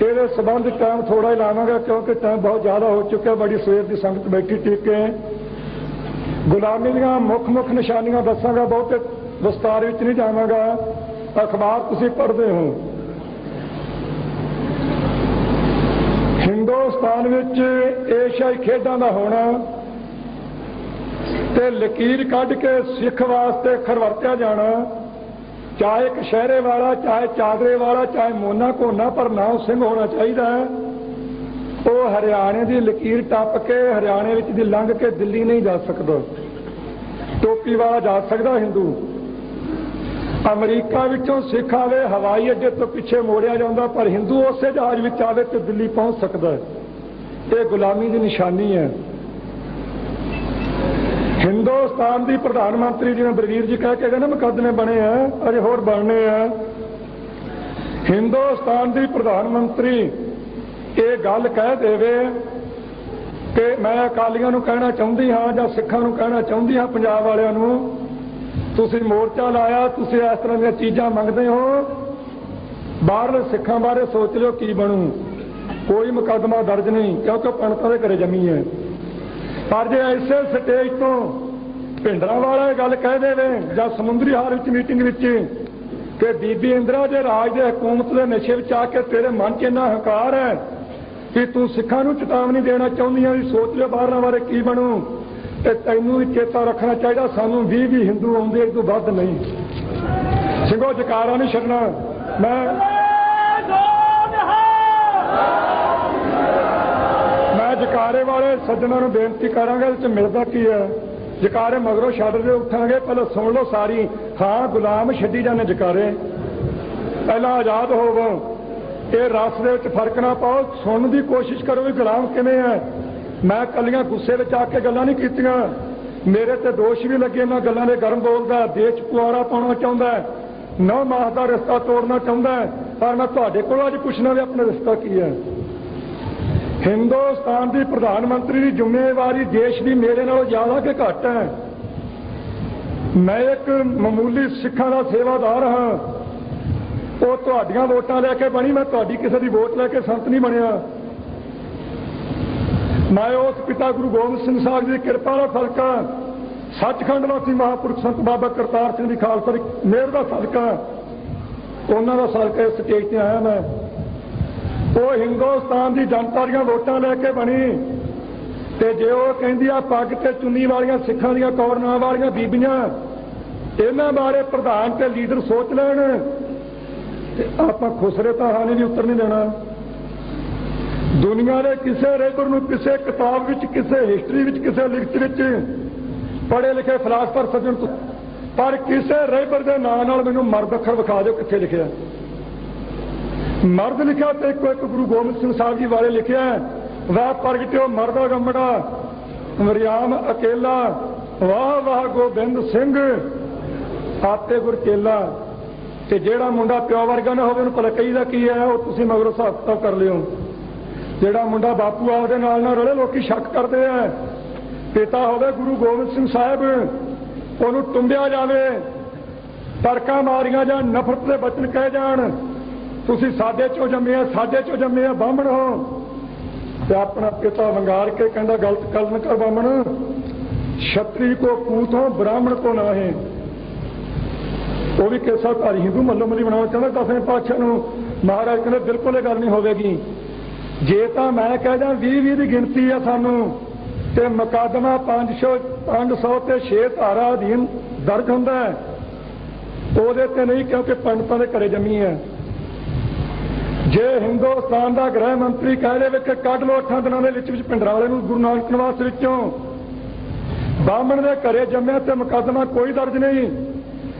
ਇਹਦੇ ਸਬੰਧ ਟਾਈਮ ਥੋੜਾ ਹੀ ਲਾਵਾਂਗਾ ਕਿਉਂਕਿ ਟਾਈਮ ਬਹੁਤ ਜ਼ਿਆਦਾ ਹੋ ਚੁੱਕਿਆ, ਬੜੀ ਸਵੇਰ ਦੀ ਸੰਗਤ ਬੈਠੀ ਟਿਕ ਗੁਲਾਮੀ ਦੀਆਂ ਮੁੱਖ ਮੁੱਖ ਨਿਸ਼ਾਨੀਆਂ ਦੱਸਾਂਗਾ, ਬਹੁਤੇ ਵਿਸਤਾਰ ਵਿੱਚ ਨਹੀਂ ਜਾਵਾਂਗਾ। ਅਖਬਾਰ ਤੁਸੀਂ ਪੜ੍ਹਦੇ ਹੋ। ਹਿੰਦੁਸਤਾਨ ਵਿੱਚ ਏਸ਼ੀਆਈ ਖੇਡਾਂ ਦਾ ਹੋਣਾ ਤੇ ਲਕੀਰ ਕੱਢ ਕੇ ਸਿੱਖ ਵਾਸਤੇ ਖਰਵਰਤਿਆ ਜਾਣਾ। ਚਾਹੇ ਕਸ਼ਹਿਰੇ ਵਾਲਾ, ਚਾਹੇ ਚਾਦਰੇ ਵਾਲਾ, ਚਾਹੇ ਮੋਨਾ ਕੋਨਾ ਪਰ ਨਾਮ ਸਿੰਘ ਹੋਣਾ ਚਾਹੀਦਾ ਹੈ। ਉਹ ਹਰਿਆਣੇ ਦੀ ਲਕੀਰ ਟੱਪ ਕੇ, ਹਰਿਆਣੇ ਵਿੱਚ ਦੀ ਲੰਘ ਕੇ ਦਿੱਲੀ ਨਹੀਂ ਜਾ ਸਕਦਾ। ਟੋਪੀ ਵਾਲਾ ਜਾ ਸਕਦਾ ਹਿੰਦੂ। ਅਮਰੀਕਾ ਵਿੱਚੋਂ ਸਿੱਖ ਆਵੇ, ਹਵਾਈ ਅੱਡੇ ਤੋਂ ਪਿੱਛੇ ਮੋੜਿਆ ਜਾਂਦਾ, ਪਰ ਹਿੰਦੂ ਉਸੇ ਜਹਾਜ਼ ਵਿੱਚ ਆਵੇ ਤੇ ਦਿੱਲੀ ਪਹੁੰਚ ਸਕਦਾ ਹੈ। ਇਹ ਗੁਲਾਮੀ ਦੀ ਨਿਸ਼ਾਨੀ ਹੈ। ਹਿੰਦੁਸਤਾਨ ਦੀ ਪ੍ਰਧਾਨ ਮੰਤਰੀ ਜਿਵੇਂ ਬਲਵੀਰ ਜੀ ਕਹਿ ਕੇ ਗਏ ਨਾ ਮੁਕੱਦਮੇ ਬਣੇ ਆ, ਅਜੇ ਹੋਰ ਬਣਨੇ ਆ। ਹਿੰਦੁਸਤਾਨ ਦੀ ਪ੍ਰਧਾਨ ਮੰਤਰੀ ਇਹ ਗੱਲ ਕਹਿ ਦੇਵੇ ਕਿ ਮੈਂ ਅਕਾਲੀਆਂ ਨੂੰ ਕਹਿਣਾ ਚਾਹੁੰਦੀ ਹਾਂ ਜਾਂ ਸਿੱਖਾਂ ਨੂੰ ਕਹਿਣਾ ਚਾਹੁੰਦੀ ਹਾਂ, ਪੰਜਾਬ ਵਾਲਿਆਂ ਨੂੰ, ਤੁਸੀਂ ਮੋਰਚਾ ਲਾਇਆ, ਤੁਸੀਂ ਇਸ ਤਰ੍ਹਾਂ ਦੀਆਂ ਚੀਜ਼ਾਂ ਮੰਗਦੇ ਹੋ। ਬਾਹਰਲੇ ਸਿੱਖਾਂ ਬਾਰੇ ਸੋਚ ਲਿਓ ਕੀ ਬਣੂ। ਕੋਈ ਮੁਕੱਦਮਾ ਦਰਜ ਨਹੀਂ, ਕਿਉਂਕਿ ਪੰਡਤਾਂ ਦੇ ਘਰੇ ਜੰਮੀ ਹੈ। ਪਰ ਜੇ ਐਸੇ ਸਟੇਜ ਤੋਂ ਭਿੰਡਰਾਂ ਵਾਲਾ ਇਹ ਗੱਲ ਕਹਿ ਦੇਵੇ ਜਾਂ ਸਮੁੰਦਰੀ ਹਾਲ ਵਿੱਚ ਮੀਟਿੰਗ ਵਿੱਚ ਕਿ ਬੀਬੀ ਇੰਦਰਾ ਦੇ ਰਾਜ ਦੇ ਹਕੂਮਤ ਦੇ ਨਸ਼ੇ ਵਿੱਚ ਆ ਕੇ ਤੇਰੇ ਮਨ 'ਚ ਇੰਨਾ ਹੰਕਾਰ ਹੈ ਕਿ ਤੂੰ ਸਿੱਖਾਂ ਨੂੰ ਚੇਤਾਵਨੀ ਦੇਣਾ ਚਾਹੁੰਦੀ ਆ ਵੀ ਸੋਚ ਲਿਓ ਬਾਹਰਾਂ ਬਾਰੇ ਕੀ ਬਣੂ ਤੇ ਤੈਨੂੰ ਵੀ ਚੇਤਾ ਰੱਖਣਾ ਚਾਹੀਦਾ, ਸਾਨੂੰ 20 ਵੀ ਹਿੰਦੂ ਆਉਂਦੇ ਇਸ ਤੋਂ ਵੱਧ ਨਹੀਂ। ਸਿੰਘੋ, ਜਕਾਰਾ ਨਹੀਂ ਛੱਡਣਾ। ਮੈਂ ਜਕਾਰੇ ਵਾਲੇ ਸੱਜਣਾਂ ਨੂੰ ਬੇਨਤੀ ਕਰਾਂਗਾ ਇਹ ਚ ਮਿਲਦਾ ਕੀ ਹੈ? ਜਕਾਰੇ ਮਗਰੋਂ ਛੱਡ ਦੇ ਉੱਠਾਂਗੇ ਪਹਿਲਾਂ ਸੁਣ ਲਓ ਸਾਰੀ। ਹਾਂ, ਗੁਲਾਮ ਛੱਡੀ ਜਾਂਦੇ ਜਕਾਰੇ। ਪਹਿਲਾਂ ਆਜ਼ਾਦ ਹੋਵੋ। ਇਹ ਰਸ ਦੇ ਵਿੱਚ ਫ਼ਰਕ ਨਾ ਪਾਓ। ਸੁਣਨ ਦੀ ਕੋਸ਼ਿਸ਼ ਕਰੋ ਵੀ ਗੁਲਾਮ ਕਿਵੇਂ ਹੈ। ਮੈਂ ਕੱਲੀਆਂ ਗੁੱਸੇ ਵਿੱਚ ਆ ਕੇ ਗੱਲਾਂ ਨਹੀਂ ਕੀਤੀਆਂ। ਮੇਰੇ ਤੇ ਦੋਸ਼ ਵੀ ਲੱਗੇ ਇਹਨਾਂ ਗੱਲਾਂ ਦੇ ਗਰਮ ਬੋਲਦਾ, ਦੇਸ਼ ਪੁਆਰਾ ਪਾਉਣਾ ਚਾਹੁੰਦਾ ਹੈ। ਨੌ ਮਾਹ ਦਾ ਰਿਸ਼ਤਾ ਤੋੜਨਾ ਚਾਹੁੰਦਾ ਪਰ ਮੈਂ ਤੁਹਾਡੇ ਕੋਲੋਂ ਅੱਜ ਪੁੱਛਣਾ ਵੀ ਆਪਣਾ ਰਿਸ਼ਤਾ ਕੀ ਹੈ। ਹਿੰਦੁਸਤਾਨ ਦੀ ਪ੍ਰਧਾਨ ਮੰਤਰੀ ਦੀ ਜ਼ਿੰਮੇਵਾਰੀ ਦੇਸ਼ ਦੀ ਮੇਰੇ ਨਾਲੋਂ ਜ਼ਿਆਦਾ ਕਿ ਘੱਟ ਹੈ? ਮੈਂ ਇੱਕ ਮਾਮੂਲੀ ਸਿੱਖਾਂ ਦਾ ਸੇਵਾਦਾਰ ਹਾਂ। ਉਹ ਤੁਹਾਡੀਆਂ ਵੋਟਾਂ ਲੈ ਕੇ ਬਣੀ, ਮੈਂ ਤੁਹਾਡੀ ਕਿਸੇ ਦੀ ਵੋਟ ਲੈ ਕੇ ਸੰਤ ਨਹੀਂ ਬਣਿਆ। ਮੈਂ ਉਸ ਪਿਤਾ ਗੁਰੂ ਗੋਬਿੰਦ ਸਿੰਘ ਸਾਹਿਬ ਦੀ ਕਿਰਪਾ ਦਾ ਸਦਕਾ ਸੱਚਖੰਡ ਵਾਸੀ ਮਹਾਂਪੁਰਖ ਸੰਤ ਬਾਬਾ ਕਰਤਾਰ ਸਿੰਘ ਦੀ ਖਾਲਸਾ ਦੀ ਮਿਹਰ ਦਾ ਸਦਕਾ ਉਹਨਾਂ ਦਾ ਸਦਕਾ ਇਸ ਸਟੇਜ ਤੇ ਆਇਆ ਮੈਂ। ਉਹ ਹਿੰਦੁਸਤਾਨ ਦੀ ਜਨਤਾ ਦੀਆਂ ਵੋਟਾਂ ਲੈ ਕੇ ਬਣੀ। ਤੇ ਜੇ ਉਹ ਕਹਿੰਦੀ ਆ, ਪੱਗ ਤੇ ਚੁੰਨੀ ਵਾਲੀਆਂ ਸਿੱਖਾਂ ਦੀਆਂ ਕੌਰਨਾਂ ਵਾਲੀਆਂ ਬੀਬੀਆਂ, ਇਹਨਾਂ ਬਾਰੇ ਪ੍ਰਧਾਨ ਤੇ ਲੀਡਰ ਸੋਚ ਲੈਣ। ਤੇ ਆਪਾਂ ਖੁਸਰੇ ਤਾਂ ਹਾਨੀ ਵੀ ਉੱਤਰ ਨਹੀਂ ਦੇਣਾ। ਦੁਨੀਆ ਦੇ ਕਿਸੇ ਰੇਬਰ ਨੂੰ, ਕਿਸੇ ਕਿਤਾਬ ਵਿੱਚ, ਕਿਸੇ ਹਿਸਟਰੀ ਵਿੱਚ, ਕਿਸੇ ਲਿਖਤ ਵਿੱਚ ਪੜ੍ਹੇ ਲਿਖੇ ਫਲਸਫਰ ਸੱਜਣ ਪਰ ਕਿਸੇ ਰੇਬਰ ਦੇ ਨਾਂ ਨਾਲ ਮੈਨੂੰ ਮਰਦ ਅੱਖਰ ਵਿਖਾ ਦਿਓ ਕਿੱਥੇ ਲਿਖਿਆ। ਮਰਦ ਲਿਖਿਆ ਤੇ ਇੱਕੋ ਇੱਕ ਗੁਰੂ ਗੋਬਿੰਦ ਸਿੰਘ ਸਾਹਿਬ ਜੀ ਬਾਰੇ ਲਿਖਿਆ ਵਾਹ ਪ੍ਰਗਟਿਓ ਮਰਦਾ ਗੰਮੜਾ, ਮਰਿਆਮ ਅਕੇਲਾ, ਵਾਹ ਵਾਹ ਗੋਬਿੰਦ ਸਿੰਘ ਆਤੇ ਗੁਰ ਚੇਲਾ ਤੇ ਜਿਹੜਾ ਮੁੰਡਾ ਪਿਓ ਵਰਗਾ ਨਾ ਹੋਵੇ, ਉਹਨੂੰ ਭਲਾ ਕਹੀਦਾ ਕੀ ਹੈ? ਉਹ ਤੁਸੀਂ ਮਗਰੋਂ ਹਿਸਾਬ ਕਿਤਾਬ ਕਰ ਲਿਓ। ਜਿਹੜਾ ਮੁੰਡਾ ਬਾਪੂ ਆਪਦੇ ਨਾਲ ਨਾਲ ਰਲੇ ਲੋਕੀ ਸ਼ੱਕ ਕਰਦੇ ਆ। ਪਿਤਾ ਹੋਵੇ ਗੁਰੂ ਗੋਬਿੰਦ ਸਿੰਘ ਸਾਹਿਬ, ਉਹਨੂੰ ਟੁੰਬਿਆ ਜਾਵੇ, ਤਰਕਾਂ ਮਾਰੀਆਂ ਜਾਂ ਨਫ਼ਰਤ ਦੇ ਬਚਨ ਕਹਿ ਜਾਣ। ਤੁਸੀਂ ਸਾਡੇ ਚੋਂ ਜੰਮੇ ਆ, ਸਾਡੇ ਚੋਂ ਜੰਮੇ ਆ, ਬਾਹਮਣ ਹੋ। ਤੇ ਆਪਣਾ ਪਿਤਾ ਵੰਗਾਰ ਕੇ ਕਹਿੰਦਾ, ਗਲਤ ਕਲਮ ਕਰ ਬਾਹਮਣ। ਛਤਰੀ ਕੋ ਪੂਤ ਹੋ ਬ੍ਰਾਹਮਣ ਕੋ ਨਾ ਹੈ ਉਹ ਵੀ ਕਿਸਾ ਧਾਰੀ ਹਿੰਦੂ ਮੱਲੋ ਮੱਲੀ ਬਣਾਉਣਾ ਚਾਹੁੰਦਾ ਦਸਵੇਂ ਪਾਤਸ਼ਾਹ ਨੂੰ ਮਹਾਰਾਜ ਕਹਿੰਦੇ, ਬਿਲਕੁਲ ਇਹ ਗੱਲ ਨਹੀਂ ਹੋਵੇਗੀ। ਜੇ ਤਾਂ ਮੈਂ ਕਹਿ ਕਹਦਾ 20 20 ਦੀ ਗਿਣਤੀ ਆ ਸਾਨੂੰ। ਤੇ ਮੁਕੱਦਮਾ 500 500 ਤੇ 6 ਧਾਰਾ ਅਧੀਨ ਦਰਜ ਹੁੰਦਾ ਹੈ। ਉਹਦੇ ਤੇ ਨਹੀਂ, ਕਿਉਂਕਿ ਪੰਡਤਾਂ ਦੇ ਘਰੇ ਜੰਮੀ ਹੈ। ਜੇ ਹਿੰਦੁਸਤਾਨ ਦਾ ਗ੍ਰਹਿ ਮੰਤਰੀ ਕਹਿ ਦੇਵੇ ਕਿ ਕੱਢ ਲੋ ਅੱਠਾਂ ਦਿਨਾਂ ਦੇ ਵਿੱਚ ਵਿੱਚ ਵਾਲੇ ਨੂੰ ਗੁਰੂ ਨਾਨਕ ਨਿਵਾਸ ਵਿੱਚੋਂ। ਬਾਹਮਣ ਦੇ ਘਰੇ ਜੰਮਿਆ ਤੇ ਮੁਕੱਦਮਾ ਕੋਈ ਦਰਜ ਨਹੀਂ।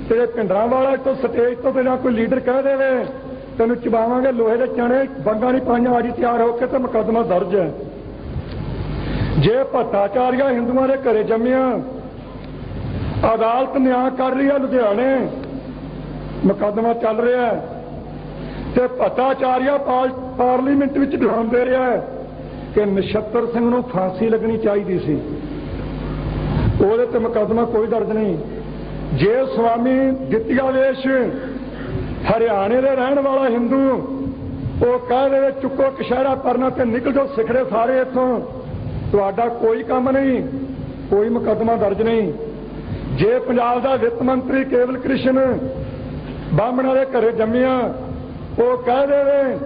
ਤੇ ਪਿੰਡਰਾਂ ਵਾਲਾ ਤੋਂ ਸਟੇਜ ਤੋਂ ਬਿਨਾਂ ਕੋਈ ਲੀਡਰ ਕਹਿ ਦੇਵੇ, ਤੈਨੂੰ ਚਬਾਵਾਂਗੇ ਲੋਹੇ ਦੇ ਚਣੇ, ਬੰਗਾ ਨਹੀਂ ਪਾਈਆਂ ਅੱਜ ਤਿਆਰ ਹੋ ਕੇ ਤੇ ਮੁਕੱਦਮਾ ਦਰਜ ਹੈ। ਜੇ ਭੱਟਾਚਾਰੀਆ ਹਿੰਦੂਆਂ ਦੇ ਘਰੇ ਜੰਮਿਆ, ਅਦਾਲਤ ਨਿਆਂ ਕਰ ਰਹੀ ਹੈ ਲੁਧਿਆਣੇ। ਮੁਕੱਦਮਾ ਚੱਲ ਰਿਹਾ ਹੈ। ਤੇ ਭੱਟਾਚਾਰੀਆ ਪਾਰਲੀਮੈਂਟ ਵਿੱਚ ਬਿਆਨ ਦੇ ਰਿਹਾ ਹੈ ਕਿ ਨਛੱਤਰ ਸਿੰਘ ਨੂੰ ਫਾਂਸੀ ਲੱਗਣੀ ਚਾਹੀਦੀ ਸੀ। ਉਹਦੇ ਤੇ ਮੁਕੱਦਮਾ ਕੋਈ ਦਰਜ ਨਹੀਂ। ਜੇ ਸਵਾਮੀ ਦਿੱਤੀਆ ਵੇਸ਼ ਹਰਿਆਣੇ ਦੇ ਰਹਿਣ ਵਾਲਾ ਹਿੰਦੂ, ਉਹ ਕਹਿ ਦੇਵੇ, ਚੁੱਕੋ ਕਸ਼ਹਿਰਾ ਪਰਨਾ ਤੇ ਨਿਕਲ ਜਾਓ ਸਿਖੜੇ ਸਾਰੇ ਇੱਥੋਂ। ਤੁਹਾਡਾ ਕੋਈ ਕੰਮ ਨਹੀਂ, ਕੋਈ ਮੁਕੱਦਮਾ ਦਰਜ ਨਹੀਂ। ਜੇ ਪੰਜਾਬ ਦਾ ਵਿੱਤ ਮੰਤਰੀ ਕੇਵਲ ਕ੍ਰਿਸ਼ਨ ਬਾਹਮਣਾਂ ਦੇ ਘਰੇ ਜੰਮਿਆ ਉਹ ਕਹਿ ਦੇਵੇ